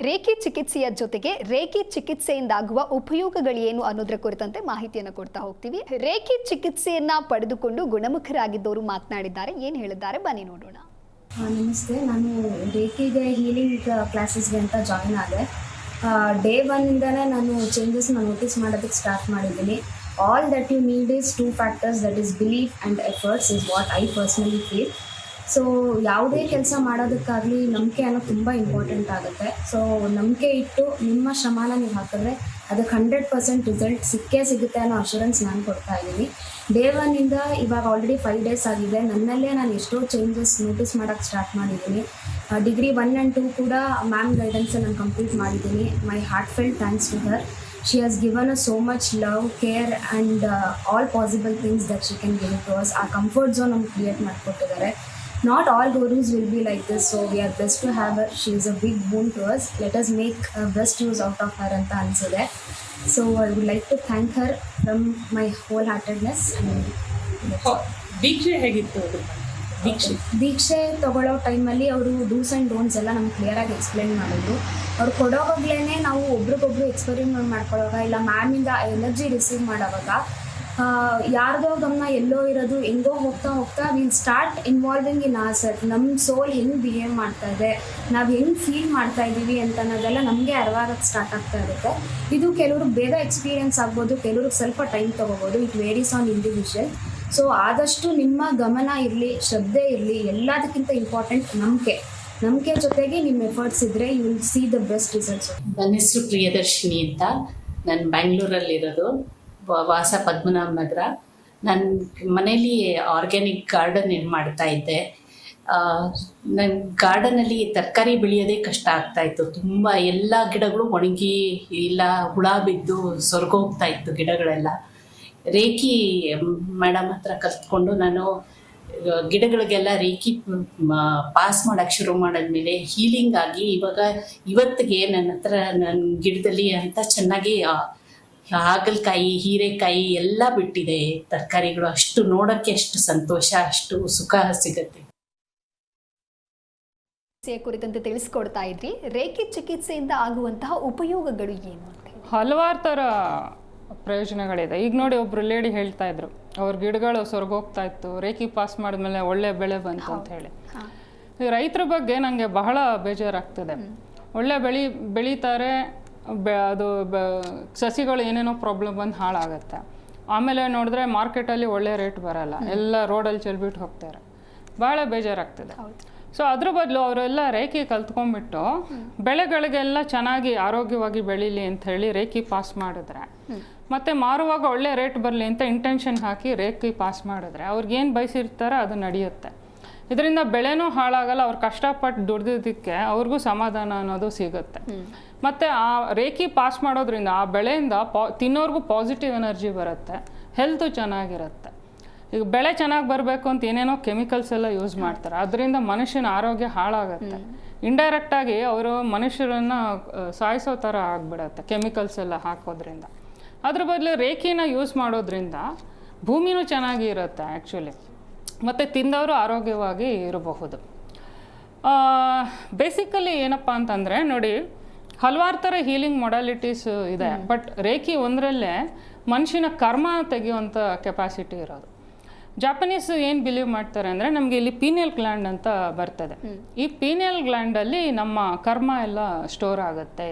[SPEAKER 1] ರೇಖಿ ಚಿಕಿತ್ಸೆಯ ಜೊತೆಗೆ ರೇಖಿ ಚಿಕಿತ್ಸೆಯಿಂದಾಗುವ ಉಪಯೋಗಗಳೇನು ಅನ್ನೋದರ ಕುರಿತಂತೆ ಮಾಹಿತಿಯನ್ನು ಕೊಡ್ತಾ ಹೋಗ್ತೀವಿ. ರೇಖಿ ಚಿಕಿತ್ಸೆಯನ್ನ ಪಡೆದುಕೊಂಡು ಗುಣಮುಖರಾಗಿದ್ದವರು ಮಾತನಾಡಿದ್ದಾರೆ. ಏನು ಹೇಳಿದ್ದಾರೆ? ಬನ್ನಿ ನೋಡೋಣ.
[SPEAKER 7] ನಮಸ್ತೆ. ನಾನು ರೇಖಿಗೆ ಹೀಲಿಂಗ್ ಕ್ಲಾಸಸ್ಗೆ ಅಂತ ಜಾಯಿನ್ ಆದೆ. ಡೇ ಒನ್ನಿಂದನೇ ನಾನು ಚೇಂಜಸ್ನ ನೋಟಿಸ್ ಮಾಡೋದಕ್ಕೆ ಸ್ಟಾರ್ಟ್ ಮಾಡಿದ್ದೀನಿ. All that you need is two factors that is belief and efforts is what I personally feel so ಯಾವುದೇ ಕೆಲಸ ಮಾಡೋದಕ್ಕಾಗಲಿ ನಂಬಿಕೆ ಅನ್ನೋದು ತುಂಬ ಇಂಪಾರ್ಟೆಂಟ್ ಆಗುತ್ತೆ. ಸೊ ನಂಬಿಕೆ ಇಟ್ಟು ನಿಮ್ಮ ಶ್ರಮಾನ ನೀವು ಹಾಕಿದ್ರೆ ಅದಕ್ಕೆ ಹಂಡ್ರೆಡ್ ಪರ್ಸೆಂಟ್ ರಿಸಲ್ಟ್ ಸಿಕ್ಕೇ ಸಿಗುತ್ತೆ ಅನ್ನೋ ಅಶೂರೆನ್ಸ್ ನಾನು ಕೊಡ್ತಾ ಇದ್ದೀನಿ. ಡೇ ಒನ್ನಿಂದ ಇವಾಗ ಆಲ್ರೆಡಿ ಫೈವ್ ಡೇಸ್ ಆಗಿದೆ. ನನ್ನಲ್ಲೇ ನಾನು ಎಷ್ಟೋ ಚೇಂಜಸ್ ನೋಟಿಸ್ ಮಾಡೋಕ್ಕೆ ಸ್ಟಾರ್ಟ್ ಮಾಡಿದ್ದೀನಿ. ಡಿಗ್ರಿ ಒನ್ ಆ್ಯಂಡ್ ಟೂ ಕೂಡ ಮ್ಯಾಮ್ ಗೈಡೆನ್ಸ್ ನಾನು ಕಂಪ್ಲೀಟ್ ಮಾಡಿದ್ದೀನಿ. My heartfelt thanks to her she has given a so much love care and all possible things that she can give to us a comfort zone ನಮ್ಗೆ ಕ್ರಿಯೇಟ್ ಮಾಡಿಕೊಟ್ಟಿದ್ದಾರೆ. Not all gurus will be like this so we are best to have her she is a big boon to us let us make best use out of her ಅಂತ ಅನಿಸಿದೆ so I would like to thank her from my whole heartedness
[SPEAKER 2] ದೀಕ್ಷೆ ಹೇಗಿತ್ತು? ದೀಕ್ಷೆ.
[SPEAKER 7] ದೀಕ್ಷೆ ತಗೊಳ್ಳೋ ಟೈಮಲ್ಲಿ ಅವರು ಡೂಸ್ ಆ್ಯಂಡ್ ಡೋನ್ಸ್ ಎಲ್ಲ ನಮ್ಗೆ ಕ್ಲಿಯರಾಗಿ ಎಕ್ಸ್ಪ್ಲೇನ್ ಮಾಡಿದ್ರು. ಅವ್ರು ಕೊಡೋವಾಗ್ಲೇ ನಾವು ಒಬ್ರಿಗೊಬ್ರು ಎಕ್ಸ್ಪೆರಿಮೆಂಟ್ ಮಾಡ್ಕೊಳ್ಳೋವಾಗ ಇಲ್ಲ ಮ್ಯಾಮಿಂದ ಎನರ್ಜಿ ರಿಸೀವ್ ಮಾಡೋವಾಗ ಯಾರ್ದೋ ಗಮನ ಎಲ್ಲೋ ಇರೋದು, ಹೆಂಗೋ ಹೋಗ್ತಾ ಹೋಗ್ತಾ ವಿಲ್ ಸ್ಟಾರ್ಟ್ ಇನ್ವಾಲ್ವಿಂಗ್ ಇನ್ ಆ ಸರ್ ನಮ್ಮ ಸೋಲ್ ಹೆಂಗೆ ಬಿಹೇವ್ ಮಾಡ್ತಾ ಇದೆ, ನಾವು ಹೆಂಗೆ ಫೀಲ್ ಮಾಡ್ತಾ ಇದ್ದೀವಿ ಅಂತ ಅನ್ನೋದೆಲ್ಲ ನಮಗೆ ಅರಿವಾಗಕ್ಕೆ ಸ್ಟಾರ್ಟ್ ಆಗ್ತಾ ಇರುತ್ತೆ. ಇದು ಕೆಲವ್ರಿಗೆ ಬೇಗ ಎಕ್ಸ್ಪೀರಿಯೆನ್ಸ್ ಆಗ್ಬೋದು ಕೆಲವ್ರಿಗೆ ಸ್ವಲ್ಪ ಟೈಮ್ ತೊಗೋಬೋದು. It varies on individual so ಆದಷ್ಟು ನಿಮ್ಮ ಗಮನ ಇರಲಿ, ಶ್ರದ್ಧೆ ಇರಲಿ, ಎಲ್ಲದಕ್ಕಿಂತ ಇಂಪಾರ್ಟೆಂಟ್ ನಂಬಿಕೆ ನಂಬಿಕೆ ಜೊತೆಗೆ ನಿಮ್ಮ ಎಫರ್ಟ್ಸ್ ಇದ್ರೆ you will see the best results
[SPEAKER 8] ನನ್ನ ಹೆಸರು ಪ್ರಿಯದರ್ಶಿನಿ ಅಂತ. ನಾನು ಬ್ಯಾಂಗ್ಳೂರಲ್ಲಿರೋದು ವಾಸ ಪದ್ಮನಾಭ ನಗರ ನನ್ನ ಮನೇಲಿ ಆರ್ಗ್ಯಾನಿಕ್ ಗಾರ್ಡನ್ ಏನು ಮಾಡ್ತಾ ಇದ್ದೆ. ನನ್ನ ಗಾರ್ಡನಲ್ಲಿ ತರಕಾರಿ ಬೆಳೆಯೋದೇ ಕಷ್ಟ ಆಗ್ತಾ ಇತ್ತು. ತುಂಬ ಎಲ್ಲ ಗಿಡಗಳು ಒಣಗಿ ಇಲ್ಲ, ಹುಳ ಬಿದ್ದು ಸೊರ್ಗೋಗ್ತಾ ಇತ್ತು ಗಿಡಗಳೆಲ್ಲ. ರೇಖಿ ಮೇಡಮ್ ಹತ್ರ ಕಲ್ತ್ಕೊಂಡು ನಾನು ಗಿಡಗಳಿಗೆಲ್ಲ ರೇಖಿ ಪಾಸ್ ಮಾಡೋಕ್ಕೆ ಶುರು ಮಾಡಿದ್ಮೇಲೆ ಹೀಲಿಂಗ್ ಆಗಿ ಇವಾಗ ಇವತ್ತಿಗೆ ನನ್ನ ಹತ್ರ ನನ್ನ ಗಿಡದಲ್ಲಿ ಅಂತ ಚೆನ್ನಾಗಿ ಹಾಗಲಕಾಯಿ ಹೀರೆಕಾಯಿ ಎಲ್ಲ ಬಿಟ್ಟಿದೆ. ತರಕಾರಿಗಳು ಅಷ್ಟು ನೋಡೋಕ್ಕೆ ಅಷ್ಟು ಸಂತೋಷ ಅಷ್ಟು ಸುಖ ಸಿಗತ್ತೆ.
[SPEAKER 1] ಕುರಿತಂತೆ ತಿಳಿಸ್ಕೊಡ್ತಾ ಇದ್ರಿ. ರೇಖೆ ಚಿಕಿತ್ಸೆಯಿಂದ ಆಗುವಂತಹ ಉಪಯೋಗಗಳು ಏನು ಅಂತ ಹೇಳಿ.
[SPEAKER 2] ಹಲವಾರು ಥರ ಪ್ರಯೋಜನಗಳಿದೆ. ಈಗ ನೋಡಿ ಒಬ್ರು ಲೇಡಿ ಹೇಳ್ತಾ ಇದ್ರು. ಅವ್ರ ಗಿಡಗಳು ಸೊರಗೋಗ್ತಾ ಇತ್ತು. ರೇಖಿ ಪಾಸ್ ಮಾಡಿದ್ಮೇಲೆ ಒಳ್ಳೆ ಬೆಳೆ ಬಂತು ಅಂತ ಹೇಳಿ. ರೈತರ ಬಗ್ಗೆ ನನಗೆ ಬಹಳ ಬೇಜಾರಾಗ್ತದೆ. ಒಳ್ಳೆ ಬೆಳಿ ಬೆಳೀತಾರೆ ಬೆ ಅದು ಬ ಸಸಿಗಳು ಏನೇನೋ ಪ್ರಾಬ್ಲಮ್ ಬಂದು ಹಾಳಾಗತ್ತೆ. ಆಮೇಲೆ ನೋಡಿದ್ರೆ ಮಾರ್ಕೆಟಲ್ಲಿ ಒಳ್ಳೆ ರೇಟ್ ಬರಲ್ಲ. ಎಲ್ಲ ರೋಡಲ್ಲಿ ಚೆಲ್ಬಿಟ್ಟು ಹೋಗ್ತಾರೆ. ಭಾಳ ಬೇಜಾರಾಗ್ತದೆ. ಸೊ ಅದ್ರ ಬದಲು ಅವರೆಲ್ಲ ರೇಖಿ ಕಲ್ತ್ಕೊಂಡ್ಬಿಟ್ಟು ಬೆಳೆಗಳಿಗೆಲ್ಲ ಚೆನ್ನಾಗಿ ಆರೋಗ್ಯವಾಗಿ ಬೆಳೀಲಿ ಅಂತ ಹೇಳಿ ರೇಖಿ ಪಾಸ್ ಮಾಡಿದ್ರೆ. ಮತ್ತೆ ಮಾರುವಾಗ ಒಳ್ಳೆ ರೇಟ್ ಬರಲಿ ಅಂತ ಇಂಟೆನ್ಷನ್ ಹಾಕಿ ರೇಖಿ ಪಾಸ್ ಮಾಡಿದ್ರೆ ಅವ್ರಿಗೇನು ಬಯಸಿರ್ತಾರೋ ಅದು ನಡೆಯುತ್ತೆ. ಇದರಿಂದ ಬೆಳೆನೂ ಹಾಳಾಗಲ್ಲ ಅವ್ರು ಕಷ್ಟಪಟ್ಟು ದುಡ್ದಿದ್ದಕ್ಕೆ ಅವ್ರಿಗೂ ಸಮಾಧಾನ ಅನ್ನೋದು ಸಿಗುತ್ತೆ. ಮತ್ತು ಆ ರೇಖಿ ಪಾಸ್ ಮಾಡೋದ್ರಿಂದ ಆ ಬೆಳೆಯಿಂದ ಪಾ ತಿನ್ನೋರ್ಗೂ ಪಾಸಿಟಿವ್ ಎನರ್ಜಿ ಬರುತ್ತೆ. ಹೆಲ್ತು ಚೆನ್ನಾಗಿರುತ್ತೆ. ಈಗ ಬೆಳೆ ಚೆನ್ನಾಗಿ ಬರಬೇಕು ಅಂತ ಏನೇನೋ ಕೆಮಿಕಲ್ಸ್ ಎಲ್ಲ ಯೂಸ್ ಮಾಡ್ತಾರೆ. ಅದರಿಂದ ಮನುಷ್ಯನ ಆರೋಗ್ಯ ಹಾಳಾಗುತ್ತೆ. ಇಂಡೈರೆಕ್ಟಾಗಿ ಅವರು ಮನುಷ್ಯರನ್ನು ಸಾಯಿಸೋ ಥರ ಆಗ್ಬಿಡತ್ತೆ ಕೆಮಿಕಲ್ಸ್ ಎಲ್ಲ ಹಾಕೋದ್ರಿಂದ. ಅದ್ರ ಬದಲು ರೇಖಿನ ಯೂಸ್ ಮಾಡೋದ್ರಿಂದ ಭೂಮಿನೂ ಚೆನ್ನಾಗಿ ಇರುತ್ತೆ ಆ್ಯಕ್ಚುಲಿ ಮತ್ತು ತಿಂದವರು ಆರೋಗ್ಯವಾಗಿ ಇರಬಹುದು. ಬೇಸಿಕಲಿ ಏನಪ್ಪ ಅಂತಂದರೆ ನೋಡಿ ಹಲವಾರು ಥರ ಹೀಲಿಂಗ್ ಮೊಡಾಲಿಟೀಸ್ ಇದೆ. ಬಟ್ ರೇಖಿ ಒಂದರಲ್ಲೇ ಮನುಷ್ಯನ ಕರ್ಮ ತೆಗೆಯುವಂಥ ಕೆಪಾಸಿಟಿ ಇರೋದು. ಜಾಪನೀಸ್ ಏನು ಬಿಲೀವ್ ಮಾಡ್ತಾರೆ ಅಂದರೆ ನಮಗೆ ಇಲ್ಲಿ ಪೀನಿಯಲ್ ಗ್ಲ್ಯಾಂಡ್ ಅಂತ ಬರ್ತದೆ. ಈ ಪೀನಿಯಲ್ ಗ್ಲ್ಯಾಂಡಲ್ಲಿ ನಮ್ಮ ಕರ್ಮ ಎಲ್ಲ ಸ್ಟೋರ್ ಆಗುತ್ತೆ.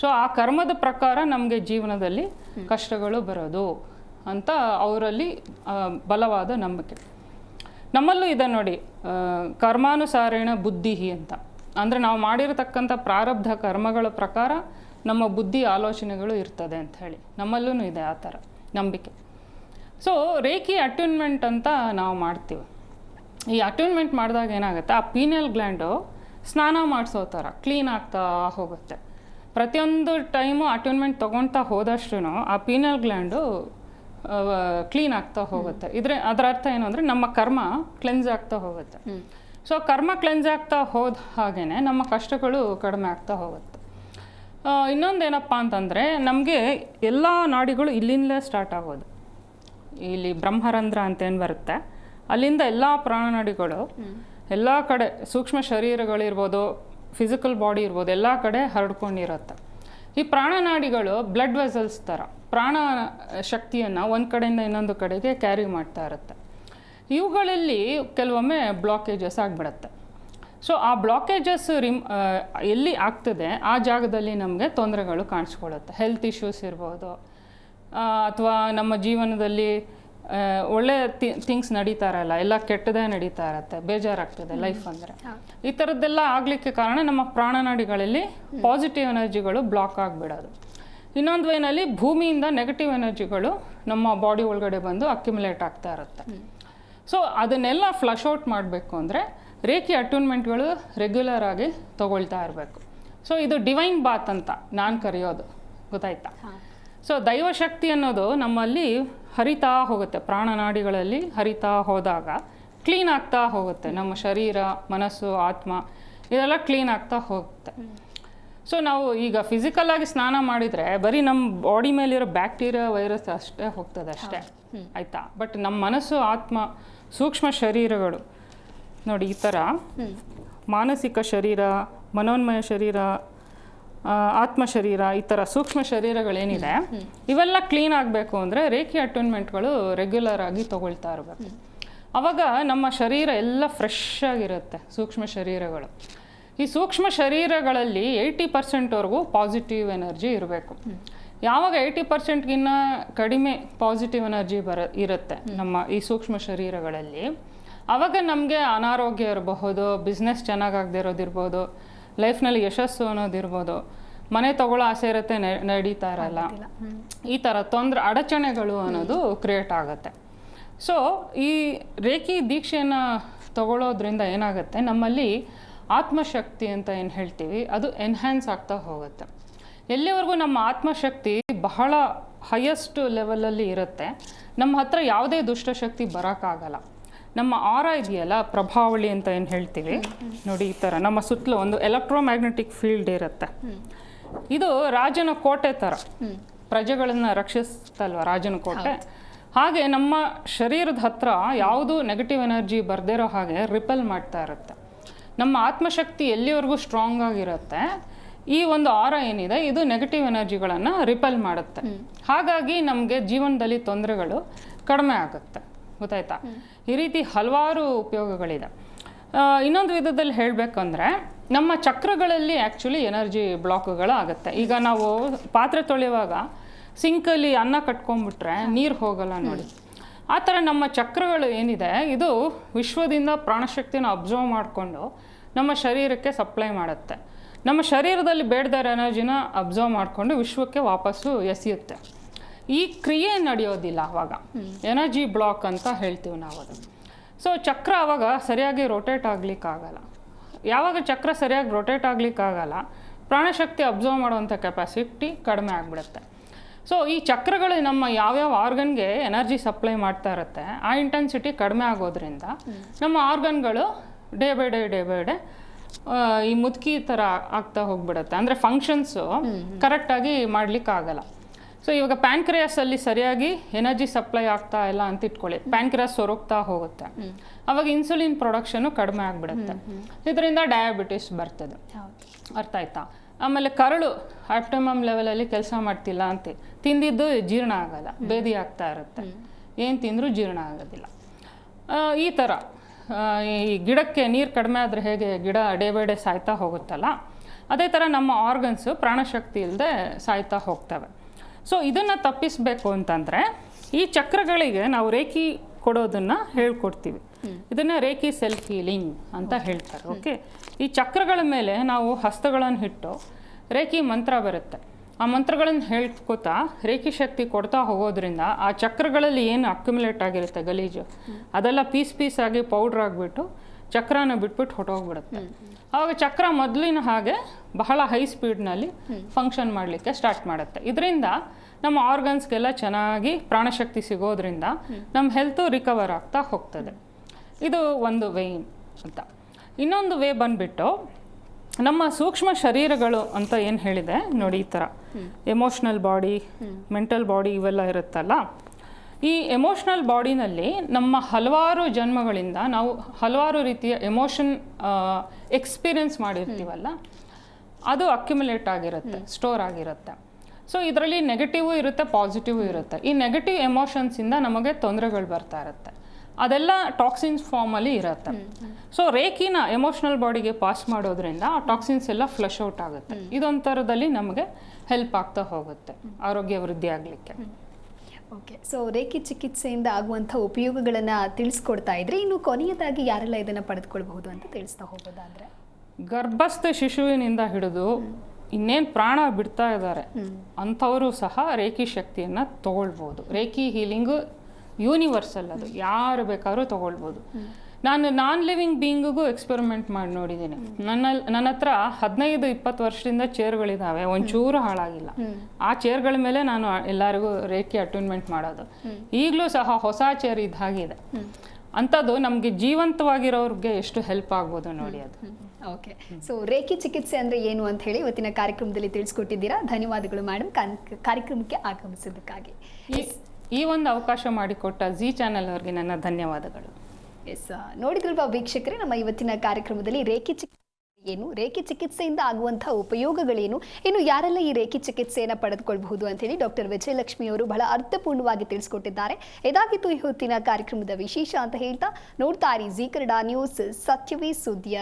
[SPEAKER 2] ಸೊ ಆ ಕರ್ಮದ ಪ್ರಕಾರ ನಮಗೆ ಜೀವನದಲ್ಲಿ ಕಷ್ಟಗಳು ಬರೋದು ಅಂತ ಅವರಲ್ಲಿ ಬಲವಾದ ನಂಬಿಕೆ. ನಮ್ಮಲ್ಲೂ ಇದೆ ನೋಡಿ ಕರ್ಮಾನುಸಾರೇಣ ಬುದ್ಧಿ ಅಂತ. ಅಂದರೆ ನಾವು ಮಾಡಿರತಕ್ಕಂಥ ಪ್ರಾರಬ್ಧ ಕರ್ಮಗಳ ಪ್ರಕಾರ ನಮ್ಮ ಬುದ್ಧಿ ಆಲೋಚನೆಗಳು ಇರ್ತದೆ ಅಂತ ಹೇಳಿ. ನಮ್ಮಲ್ಲೂ ಇದೆ ಆ ಥರ ನಂಬಿಕೆ. ಸೊ ರೇಖಿ ಅಟ್ಯೂನ್ಮೆಂಟ್ ಅಂತ ನಾವು ಮಾಡ್ತೀವಿ. ಈ ಅಟ್ಯೂನ್ಮೆಂಟ್ ಮಾಡಿದಾಗ ಏನಾಗುತ್ತೆ? ಆ ಪೀನಲ್ ಗ್ಲ್ಯಾಂಡು ಸ್ನಾನ ಮಾಡಿಸೋ ಥರ ಕ್ಲೀನ್ ಆಗ್ತಾ ಹೋಗುತ್ತೆ. ಪ್ರತಿಯೊಂದು ಟೈಮು ಅಟ್ಯೂನ್ಮೆಂಟ್ ತೊಗೊಳ್ತಾ ಹೋದಷ್ಟು ಆ ಪೀನಲ್ ಗ್ಲ್ಯಾಂಡು ಕ್ಲೀನ್ ಆಗ್ತಾ ಹೋಗುತ್ತೆ. ಇದ್ರೆ ಅದರ ಅರ್ಥ ಏನು ಅಂದರೆ ನಮ್ಮ ಕರ್ಮ ಕ್ಲೆನ್ಸ್ ಆಗ್ತಾ ಹೋಗುತ್ತೆ. ಸೊ ಕರ್ಮ ಕ್ಲೆನ್ಸ್ ಆಗ್ತಾ ಹೋದ ಹಾಗೇ ನಮ್ಮ ಕಷ್ಟಗಳು ಕಡಿಮೆ ಆಗ್ತಾ ಹೋಗುತ್ತೆ. ಇನ್ನೊಂದೇನಪ್ಪ ಅಂತಂದರೆ ನಮಗೆ ಎಲ್ಲ ನಾಡಿಗಳು ಇಲ್ಲಿಂದಲೇ ಸ್ಟಾರ್ಟ್ ಆಗೋದು. ಇಲ್ಲಿ ಬ್ರಹ್ಮರಂಧ್ರ ಅಂತ ಏನು ಬರುತ್ತೆ. ಅಲ್ಲಿಂದ ಎಲ್ಲ ಪ್ರಾಣನಾಡಿಗಳು ಎಲ್ಲ ಕಡೆ ಸೂಕ್ಷ್ಮ ಶರೀರಗಳಿರ್ಬೋದು ಫಿಸಿಕಲ್ ಬಾಡಿ ಇರ್ಬೋದು ಎಲ್ಲ ಕಡೆ ಹರಡ್ಕೊಂಡಿರುತ್ತೆ. ಈ ಪ್ರಾಣನಾಡಿಗಳು ಬ್ಲಡ್ ವೆಸಲ್ಸ್ ಥರ ಪ್ರಾಣ ಶಕ್ತಿಯನ್ನು ಒಂದು ಕಡೆಯಿಂದ ಇನ್ನೊಂದು ಕಡೆಗೆ ಕ್ಯಾರಿ ಮಾಡ್ತಾ ಇರುತ್ತೆ. ಇವುಗಳಲ್ಲಿ ಕೆಲವೊಮ್ಮೆ ಬ್ಲಾಕೇಜಸ್ ಆಗಿಬಿಡತ್ತೆ. ಸೊ ಆ ಬ್ಲಾಕೇಜಸ್ ರಿಮ್ ಎಲ್ಲಿ ಆಗ್ತದೆ ಆ ಜಾಗದಲ್ಲಿ ನಮಗೆ ತೊಂದರೆಗಳು ಕಾಣಿಸ್ಕೊಳ್ಳುತ್ತೆ. ಹೆಲ್ತ್ ಇಶ್ಯೂಸ್ ಇರ್ಬೋದು ಅಥವಾ ನಮ್ಮ ಜೀವನದಲ್ಲಿ ಒಳ್ಳೆ ಥಿಂಗ್ಸ್ ನಡೀತಾ ಇರಲ್ಲ ಎಲ್ಲ ಕೆಟ್ಟದೇ ನಡೀತಾ ಇರತ್ತೆ ಬೇಜಾರಾಗ್ತದೆ ಲೈಫ್ ಅಂದರೆ. ಈ ಥರದ್ದೆಲ್ಲ ಆಗಲಿಕ್ಕೆ ಕಾರಣ ನಮ್ಮ ಪ್ರಾಣನಾಡಿಗಳಲ್ಲಿ ಪಾಸಿಟಿವ್ ಎನರ್ಜಿಗಳು ಬ್ಲಾಕ್ ಆಗಿಬಿಡೋದು. ಇನ್ನೊಂದು ವೇನಲ್ಲಿ ಭೂಮಿಯಿಂದ ನೆಗೆಟಿವ್ ಎನರ್ಜಿಗಳು ನಮ್ಮ ಬಾಡಿ ಒಳಗಡೆ ಬಂದು ಅಕ್ಯುಮುಲೇಟ್ ಆಗ್ತಾ ಇರುತ್ತೆ. ಸೊ ಅದನ್ನೆಲ್ಲ ಫ್ಲಶ್ ಔಟ್ ಮಾಡಬೇಕು ಅಂದರೆ ರೇಖಿ ಅಟ್ಯೂನ್ಮೆಂಟ್ಗಳು ರೆಗ್ಯುಲರ್ ಆಗಿ ತಗೊಳ್ತಾ ಇರಬೇಕು. ಸೊ ಇದು ಡಿವೈನ್ ಬಾತ್ ಅಂತ ನಾನು ಕರೆಯೋದು. ಗೊತ್ತಾಯ್ತಾ? ಸೊ ದೈವಶಕ್ತಿ ಅನ್ನೋದು ನಮ್ಮಲ್ಲಿ ಹರಿತಾ ಹೋಗುತ್ತೆ. ಪ್ರಾಣನಾಡಿಗಳಲ್ಲಿ ಹರಿತಾ ಹೋದಾಗ ಕ್ಲೀನ್ ಆಗ್ತಾ ಹೋಗುತ್ತೆ. ನಮ್ಮ ಶರೀರ ಮನಸ್ಸು ಆತ್ಮ ಇದೆಲ್ಲ ಕ್ಲೀನ್ ಆಗ್ತಾ ಹೋಗುತ್ತೆ. ಸೊ ನಾವು ಈಗ ಫಿಸಿಕಲ್ ಆಗಿ ಸ್ನಾನ ಮಾಡಿದರೆ ಬರೀ ನಮ್ಮ ಬಾಡಿ ಮೇಲಿರೋ ಬ್ಯಾಕ್ಟೀರಿಯಾ ವೈರಸ್ ಅಷ್ಟೇ ಹೋಗ್ತದೆ ಅಷ್ಟೇ. ಆಯಿತಾ? ಬಟ್ ನಮ್ಮ ಮನಸ್ಸು ಆತ್ಮ ಸೂಕ್ಷ್ಮ ಶರೀರಗಳು. ನೋಡಿ ಈ ಥರ. ಮಾನಸಿಕ ಶರೀರ ಮನೋನ್ಮಯ ಶರೀರ ಆತ್ಮ ಶರೀರ ಈ ಥರ ಸೂಕ್ಷ್ಮ ಶರೀರಗಳೇನಿದೆ ಇವೆಲ್ಲ ಕ್ಲೀನ್ ಆಗಬೇಕು ಅಂದರೆ ರೇಖಿ ಅಟೋನ್ಮೆಂಟ್ಗಳು ರೆಗ್ಯುಲರ್ ಆಗಿ ತೊಗೊಳ್ತಾ ಇರಬೇಕು. ಅವಾಗ ನಮ್ಮ ಶರೀರ ಎಲ್ಲ ಫ್ರೆಶ್ ಆಗಿರುತ್ತೆ ಸೂಕ್ಷ್ಮ ಶರೀರಗಳು. ಈ ಸೂಕ್ಷ್ಮ ಶರೀರಗಳಲ್ಲಿ ಏಯ್ಟಿ ಪರ್ಸೆಂಟ್ವರೆಗೂ ಪಾಸಿಟಿವ್ ಎನರ್ಜಿ ಇರಬೇಕು. ಯಾವಾಗ ಏಯ್ಟಿ ಪರ್ಸೆಂಟ್ಗಿನ್ನ ಕಡಿಮೆ ಪಾಸಿಟಿವ್ ಎನರ್ಜಿ ಬರ ಇರುತ್ತೆ ನಮ್ಮ ಈ ಸೂಕ್ಷ್ಮ ಶರೀರಗಳಲ್ಲಿ. ಆವಾಗ ನಮಗೆ ಅನಾರೋಗ್ಯ ಇರಬಹುದು ಬಿಸ್ನೆಸ್ ಚೆನ್ನಾಗಾಗದೇ ಇರೋದಿರ್ಬೋದು ಲೈಫ್ನಲ್ಲಿ ಯಶಸ್ಸು ಅನ್ನೋದಿರ್ಬೋದು ಮನೆ ತಗೊಳ್ಳೋ ಆಸೆ ಇರುತ್ತೆ ನಡೀತಾ ಇರಲ್ಲ. ಈ ಥರ ತೊಂದರೆ ಅಡಚಣೆಗಳು ಅನ್ನೋದು ಕ್ರಿಯೇಟ್ ಆಗುತ್ತೆ. ಸೊ ಈ ರೇಖಿ ದೀಕ್ಷೆಯನ್ನು ತಗೊಳ್ಳೋದ್ರಿಂದ ಏನಾಗುತ್ತೆ? ನಮ್ಮಲ್ಲಿ ಆತ್ಮಶಕ್ತಿ ಅಂತ ಏನು ಹೇಳ್ತೀವಿ ಅದು ಎನ್ಹ್ಯಾನ್ಸ್ ಆಗ್ತಾ ಹೋಗುತ್ತೆ. ಎಲ್ಲಿವರೆಗೂ ನಮ್ಮ ಆತ್ಮಶಕ್ತಿ ಬಹಳ ಹೈಯೆಸ್ಟ್ ಲೆವೆಲಲ್ಲಿ ಇರುತ್ತೆ. ನಮ್ಮ ಹತ್ರ ಯಾವುದೇ ದುಷ್ಟಶಕ್ತಿ ಬರೋಕ್ಕಾಗಲ್ಲ. ನಮ್ಮ ಆರ ಇದೆಯಲ್ಲ ಪ್ರಭಾವಳಿ ಅಂತ ಏನು ಹೇಳ್ತೀವಿ? ನೋಡಿ ಈ ಥರ ನಮ್ಮ ಸುತ್ತಲೂ ಒಂದು ಎಲೆಕ್ಟ್ರೋಮ್ಯಾಗ್ನೆಟಿಕ್ ಫೀಲ್ಡ್ ಇರುತ್ತೆ. ಇದು ರಾಜನ ಕೋಟೆ ಥರ ಪ್ರಜೆಗಳನ್ನು ರಕ್ಷಿಸ್ತಲ್ವ ರಾಜನ ಕೋಟೆ? ಹಾಗೆ ನಮ್ಮ ಶರೀರದ ಹತ್ರ ಯಾವುದು ನೆಗೆಟಿವ್ ಎನರ್ಜಿ ಬರ್ದಿರೋ ಹಾಗೆ ರಿಪೆಲ್ ಮಾಡ್ತಾ ಇರುತ್ತೆ. ನಮ್ಮ ಆತ್ಮಶಕ್ತಿ ಎಲ್ಲಿವರೆಗೂ ಸ್ಟ್ರಾಂಗ್ ಆಗಿರುತ್ತೆ? ಈ ಒಂದು ಆರ ಏನಿದೆ ಇದು ನೆಗೆಟಿವ್ ಎನರ್ಜಿಗಳನ್ನು ರಿಪೆಲ್ ಮಾಡುತ್ತೆ. ಹಾಗಾಗಿ ನಮಗೆ ಜೀವನದಲ್ಲಿ ತೊಂದರೆಗಳು ಕಡಿಮೆ ಆಗುತ್ತೆ. ಗೊತ್ತಾಯ್ತಾ? ಈ ರೀತಿ ಹಲವಾರು ಉಪಯೋಗಗಳಿದೆ. ಇನ್ನೊಂದು ವಿಧದಲ್ಲಿ ಹೇಳಬೇಕಂದ್ರೆ ನಮ್ಮ ಚಕ್ರಗಳಲ್ಲಿ ಆ್ಯಕ್ಚುಲಿ ಎನರ್ಜಿ ಬ್ಲಾಕ್ಗಳು ಆಗುತ್ತೆ. ಈಗ ನಾವು ಪಾತ್ರೆ ತೊಳೆಯುವಾಗ ಸಿಂಕಲ್ಲಿ ಅನ್ನ ಕಟ್ಕೊಂಡ್ಬಿಟ್ರೆ ನೀರು ಹೋಗಲ್ಲ ನೋಡಿ. ಆ ಥರ ನಮ್ಮ ಚಕ್ರಗಳು ಏನಿದೆ ಇದು ವಿಶ್ವದಿಂದ ಪ್ರಾಣಶಕ್ತಿನ ಅಬ್ಸರ್ವ್ ಮಾಡಿಕೊಂಡು ನಮ್ಮ ಶರೀರಕ್ಕೆ ಸಪ್ಲೈ ಮಾಡುತ್ತೆ. ನಮ್ಮ ಶರೀರದಲ್ಲಿ ಬೇಡದ ಎನರ್ಜಿನ ಅಬ್ಸರ್ವ್ ಮಾಡಿಕೊಂಡು ವಿಶ್ವಕ್ಕೆ ವಾಪಸ್ಸು ಎಸೆಯುತ್ತೆ. ಈ ಕ್ರಿಯೆ ನಡೆಯೋದಿಲ್ಲ ಆವಾಗ ಎನರ್ಜಿ ಬ್ಲಾಕ್ ಅಂತ ಹೇಳ್ತೀವಿ ನಾವು ಅದು ಸೊ ಚಕ್ರ ಅವಾಗ ಸರಿಯಾಗಿ ರೊಟೇಟ್ ಆಗ್ಲಿಕ್ಕಾಗಲ್ಲ. ಯಾವಾಗ ಚಕ್ರ ಸರಿಯಾಗಿ ರೊಟೇಟ್ ಆಗ್ಲಿಕ್ಕಾಗಲ್ಲ ಪ್ರಾಣಶಕ್ತಿ ಅಬ್ಸರ್ವ್ ಮಾಡುವಂಥ ಕೆಪಾಸಿಟಿ ಕಡಿಮೆ ಆಗಿಬಿಡುತ್ತೆ. ಸೊ ಈ ಚಕ್ರಗಳು ನಮ್ಮ ಯಾವ್ಯಾವ ಆರ್ಗನ್ಗೆ ಎನರ್ಜಿ ಸಪ್ಲೈ ಮಾಡ್ತಾ ಇರುತ್ತೆ ಆ ಇಂಟೆನ್ಸಿಟಿ ಕಡಿಮೆ ಆಗೋದ್ರಿಂದ ನಮ್ಮ ಆರ್ಗನ್ಗಳು day by day day by day ಈ ಮುದುಕಿ ಥರ ಆಗ್ತಾ ಹೋಗ್ಬಿಡುತ್ತೆ. ಅಂದರೆ ಫಂಕ್ಷನ್ಸು ಕರೆಕ್ಟಾಗಿ ಮಾಡಲಿಕ್ಕಾಗಲ್ಲ. ಸೊ ಇವಾಗ ಪ್ಯಾನ್ಕ್ರಿಯಾಸಲ್ಲಿ ಸರಿಯಾಗಿ ಎನರ್ಜಿ ಸಪ್ಲೈ ಆಗ್ತಾ ಇಲ್ಲ ಅಂತ ಇಟ್ಕೊಳ್ಳಿ. ಪ್ಯಾನ್ಕ್ರಿಯಾಸ್ ಸೊರಗ್ತಾ ಹೋಗುತ್ತೆ. ಅವಾಗ ಇನ್ಸುಲಿನ್ ಪ್ರೊಡಕ್ಷನು ಕಡಿಮೆ ಆಗಿಬಿಡುತ್ತೆ. ಇದರಿಂದ ಡಯಾಬಿಟಿಸ್ ಬರ್ತದೆ. ಅರ್ಥ ಆಯ್ತಾ? ಆಮೇಲೆ ಕರಳು ಆಪ್ಟಮಮ್ ಲೆವೆಲಲ್ಲಿ ಕೆಲಸ ಮಾಡ್ತಿಲ್ಲ ಅಂತ. ತಿಂದಿದ್ದು ಜೀರ್ಣ ಆಗಲ್ಲ. ಬೇದಿ ಆಗ್ತಾ ಇರುತ್ತೆ. ಏನು ತಿಂದರೂ ಜೀರ್ಣ ಆಗೋದಿಲ್ಲ. ಈ ಥರ ಈ ಗಿಡಕ್ಕೆ ನೀರು ಕಡಿಮೆ ಆದರೆ ಹೇಗೆ ಗಿಡ ಡೇ ಬೈ ಡೇ ಸಾಯ್ತಾ ಹೋಗುತ್ತಲ್ಲ, ಅದೇ ಥರ ನಮ್ಮ ಆರ್ಗನ್ಸು ಪ್ರಾಣಶಕ್ತಿ ಇಲ್ಲದೆ ಸಾಯ್ತಾ ಹೋಗ್ತವೆ. ಸೊ ಇದನ್ನು ತಪ್ಪಿಸಬೇಕು ಅಂತಂದರೆ, ಈ ಚಕ್ರಗಳಿಗೆ ನಾವು ರೇಖಿ ಕೊಡೋದನ್ನು ಹೇಳ್ಕೊಡ್ತೀವಿ. ಇದನ್ನು ರೇಖಿ ಸೆಲ್ಫ್ ಹೀಲಿಂಗ್ ಅಂತ ಹೇಳ್ತಾರೆ ಓಕೆ ಈ ಚಕ್ರಗಳ ಮೇಲೆ ನಾವು ಹಸ್ತಗಳನ್ನು ಇಟ್ಟು ರೇಖಿ ಮಂತ್ರ ಬರುತ್ತೆ. ಆ ಮಂತ್ರಗಳನ್ನು ಹೇಳ್ಕೋತಾ ರೇಖಿ ಶಕ್ತಿ ಕೊಡ್ತಾ ಹೋಗೋದ್ರಿಂದ ಆ ಚಕ್ರಗಳಲ್ಲಿ ಏನು ಅಕ್ಯುಮುಲೇಟ್ ಆಗಿರುತ್ತೆ ಗಲೀಜು ಅದೆಲ್ಲ ಪೀಸ್ ಪೀಸ್ ಆಗಿ ಪೌಡ್ರ್ ಆಗಿಬಿಟ್ಟು ಚಕ್ರನ ಬಿಟ್ಬಿಟ್ಟು ಹೊಟ್ಟೋಗ್ಬಿಡುತ್ತೆ ಆವಾಗ ಚಕ್ರ ಮೊದಲಿನ ಹಾಗೆ ಬಹಳ ಹೈ ಸ್ಪೀಡ್ನಲ್ಲಿ ಫಂಕ್ಷನ್ ಮಾಡಲಿಕ್ಕೆ ಸ್ಟಾರ್ಟ್ ಮಾಡುತ್ತೆ. ಇದರಿಂದ ನಮ್ಮ ಆರ್ಗನ್ಸ್ಗೆಲ್ಲ ಚೆನ್ನಾಗಿ ಪ್ರಾಣಶಕ್ತಿ ಸಿಗೋದ್ರಿಂದ ನಮ್ಮ ಹೆಲ್ತು ರಿಕವರ್ ಆಗ್ತಾ ಹೋಗ್ತದೆ. ಇದು ಒಂದು ವೇ ಅಂತ. ಇನ್ನೊಂದು ವೇ ಬಂದ್ಬಿಟ್ಟು ನಮ್ಮ ಸೂಕ್ಷ್ಮ ಶರೀರಗಳು ಅಂತ ಏನು ಹೇಳಿದೆ ನೋಡಿ ಈ ಥರ ಎಮೋಷ್ನಲ್ ಬಾಡಿ ಮೆಂಟಲ್ ಬಾಡಿ ಇವೆಲ್ಲ ಇರುತ್ತಲ್ಲ? ಈ ಎಮೋಷ್ನಲ್ ಬಾಡಿನಲ್ಲಿ ನಮ್ಮ ಹಲವಾರು ಜನ್ಮಗಳಿಂದ ನಾವು ಹಲವಾರು ರೀತಿಯ ಎಮೋಷನ್ ಎಕ್ಸ್ಪೀರಿಯನ್ಸ್ ಮಾಡಿರ್ತೀವಲ್ಲ? ಅದು ಅಕ್ಯುಮುಲೇಟ್ ಆಗಿರುತ್ತೆ ಸ್ಟೋರ್ ಆಗಿರುತ್ತೆ. ಸೊ ಇದರಲ್ಲಿ ನೆಗೆಟಿವ್ ಇರುತ್ತೆ ಪಾಸಿಟಿವ್ ಇರುತ್ತೆ. ಈ ನೆಗೆಟಿವ್ ಎಮೋಷನ್ಸಿಂದ ನಮಗೆ ತೊಂದರೆಗಳು ಬರ್ತಾ ಇರುತ್ತೆ. ಅದೆಲ್ಲ ಟಾಕ್ಸಿನ್ಸ್ ಫಾರ್ಮಲ್ಲಿ ಇರುತ್ತೆ. ಸೊ ರೇಖಿನ ಎಮೋಷ್ನಲ್ ಬಾಡಿಗೆ ಪಾಸ್ ಮಾಡೋದ್ರಿಂದ ಆ ಟಾಕ್ಸಿನ್ಸ್ ಎಲ್ಲ ಫ್ಲಶ್ ಔಟ್ ಆಗುತ್ತೆ. ಇದೊಂಥರದಲ್ಲಿ ನಮಗೆ ಹೆಲ್ಪ್ ಆಗ್ತಾ ಹೋಗುತ್ತೆ ಆರೋಗ್ಯ ವೃದ್ಧಿ ಆಗಲಿಕ್ಕೆ.
[SPEAKER 1] ಓಕೆ ಸೊ ರೇಖಿ ಚಿಕಿತ್ಸೆಯಿಂದ ಆಗುವಂಥ ಉಪಯೋಗಗಳನ್ನು ತಿಳಿಸ್ಕೊಡ್ತಾ ಇದ್ರೆ ಇನ್ನು ಕೊನೆಯದಾಗಿ ಯಾರೆಲ್ಲ ಇದನ್ನು ಪಡೆದುಕೊಳ್ಬಹುದು ಅಂತ ತಿಳಿಸ್ತಾ ಹೋಗೋದಾದ್ರೆ?
[SPEAKER 2] ಗರ್ಭಸ್ಥ ಶಿಶುವಿನಿಂದ ಹಿಡಿದು ಇನ್ನೇನು ಪ್ರಾಣ ಬಿಡ್ತಾ ಇದ್ದಾರೆ ಅಂಥವರು ಸಹ ರೇಖಿ ಶಕ್ತಿಯನ್ನು ತಗೊಳ್ಬೋದು ರೇಖಿ ಹೀಲಿಂಗು ಯೂನಿವರ್ಸಲ್ ಅದು ಯಾರು ಬೇಕಾದ್ರೂ ತಗೊಳ್ಬೋದು. ನಾನು ನಾನ್ ಲಿವಿಂಗ್ ಬೀಯಿಂಗಿಗೂ ಎಕ್ಸ್ಪೆರಿಮೆಂಟ್ ಮಾಡಿ ನೋಡಿದ್ದೀನಿ. ನನ್ನ ನನ್ನ ಹತ್ರ ಹದಿನೈದು ಇಪ್ಪತ್ತು ವರ್ಷದಿಂದ ಚೇರ್ಗಳಿದ್ದಾವೆ ಒಂಚೂರು ಹಾಳಾಗಿಲ್ಲ. ಆ ಚೇರ್ಗಳ ಮೇಲೆ ನಾನು ಎಲ್ಲರಿಗೂ ರೇಖೆ ಅಟ್ಯೂನ್ಮೆಂಟ್ ಮಾಡೋದು. ಈಗಲೂ ಸಹ ಹೊಸ ಚೇರ್ ಇದ್ದ ಹಾಗಿದೆ ಅಂಥದ್ದು ನಮಗೆ ಜೀವಂತವಾಗಿರೋರಿಗೆ ಎಷ್ಟು ಹೆಲ್ಪ್ ಆಗ್ಬೋದು ನೋಡಿ ಅದು.
[SPEAKER 1] ಓಕೆ ಸೊ ರೇಖೆ ಚಿಕಿತ್ಸೆ ಅಂದರೆ ಏನು ಅಂತ ಹೇಳಿ ಇವತ್ತಿನ ಕಾರ್ಯಕ್ರಮದಲ್ಲಿ ತಿಳಿಸ್ಕೊಟ್ಟಿದ್ದೀರಾ. ಧನ್ಯವಾದಗಳು ಮೇಡಮ್ ಕಾರ್ಯಕ್ರಮಕ್ಕೆ ಆಗಮಿಸಿದ್ದಕ್ಕಾಗಿ.
[SPEAKER 2] ಈ ಒಂದು ಅವಕಾಶ ಮಾಡಿಕೊಟ್ಟ ಜಿ ಚಾನೆಲ್ ಅವರಿಗೆ ನನ್ನ ಧನ್ಯವಾದಗಳು.
[SPEAKER 1] ಎಸ್ ನೋಡಿದ್ರಲ್ವಾ ವೀಕ್ಷಕರೇ, ನಮ್ಮ ಇವತ್ತಿನ ಕಾರ್ಯಕ್ರಮದಲ್ಲಿ ರೇಖೆ ಚಿಕಿತ್ಸೆ ಏನು, ರೇಖೆ ಚಿಕಿತ್ಸೆಯಿಂದ ಆಗುವಂತಹ ಉಪಯೋಗಗಳೇನು, ಇನ್ನು ಯಾರೆಲ್ಲ ಈ ರೇಖೆ ಚಿಕಿತ್ಸೆಯನ್ನು ಪಡೆದುಕೊಳ್ಳಬಹುದು ಅಂತ ಹೇಳಿ ಡಾಕ್ಟರ್ ವಿಜಯಲಕ್ಷ್ಮಿ ಅವರು ಬಹಳ ಅರ್ಥಪೂರ್ಣವಾಗಿ ತಿಳಿಸ್ಕೊಟ್ಟಿದ್ದಾರೆ. ಇದಾಗಿತ್ತು ಈ ಹೊತ್ತಿನ ಕಾರ್ಯಕ್ರಮದ ವಿಶೇಷ ಅಂತ ಹೇಳ್ತಾ, ನೋಡ್ತಾ ಇರಿ ಜಿ ಕನ್ನಡ ನ್ಯೂಸ್, ಸತ್ಯವೇ ಸುದ್ದಿಯ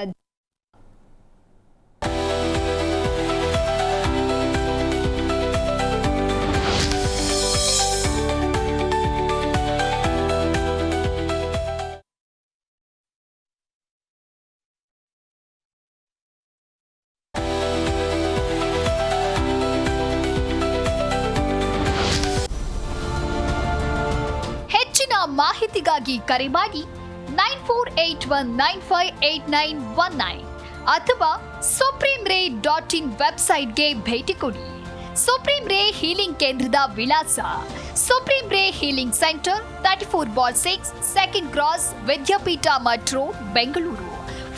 [SPEAKER 9] ಕರೆ ಮಾಡಿ nine four eight one nine five eight nine one nine ಅಥವಾ ಸುಪ್ರೀಂ ರೇ ಡಾಟ್ ಇನ್ ವೆಬ್ಸೈಟ್ಗೆ ಭೇಟಿ ಕೊಡಿ. ಸುಪ್ರೀಂ ರೇ ಹೀಲಿಂಗ್ ಕೇಂದ್ರದ ವಿಳಾಸ. Supreme Ray healing centre thirty four bar six second cross Vidyapeetha Mutt road Bengaluru.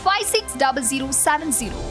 [SPEAKER 9] Five six double zero seven zero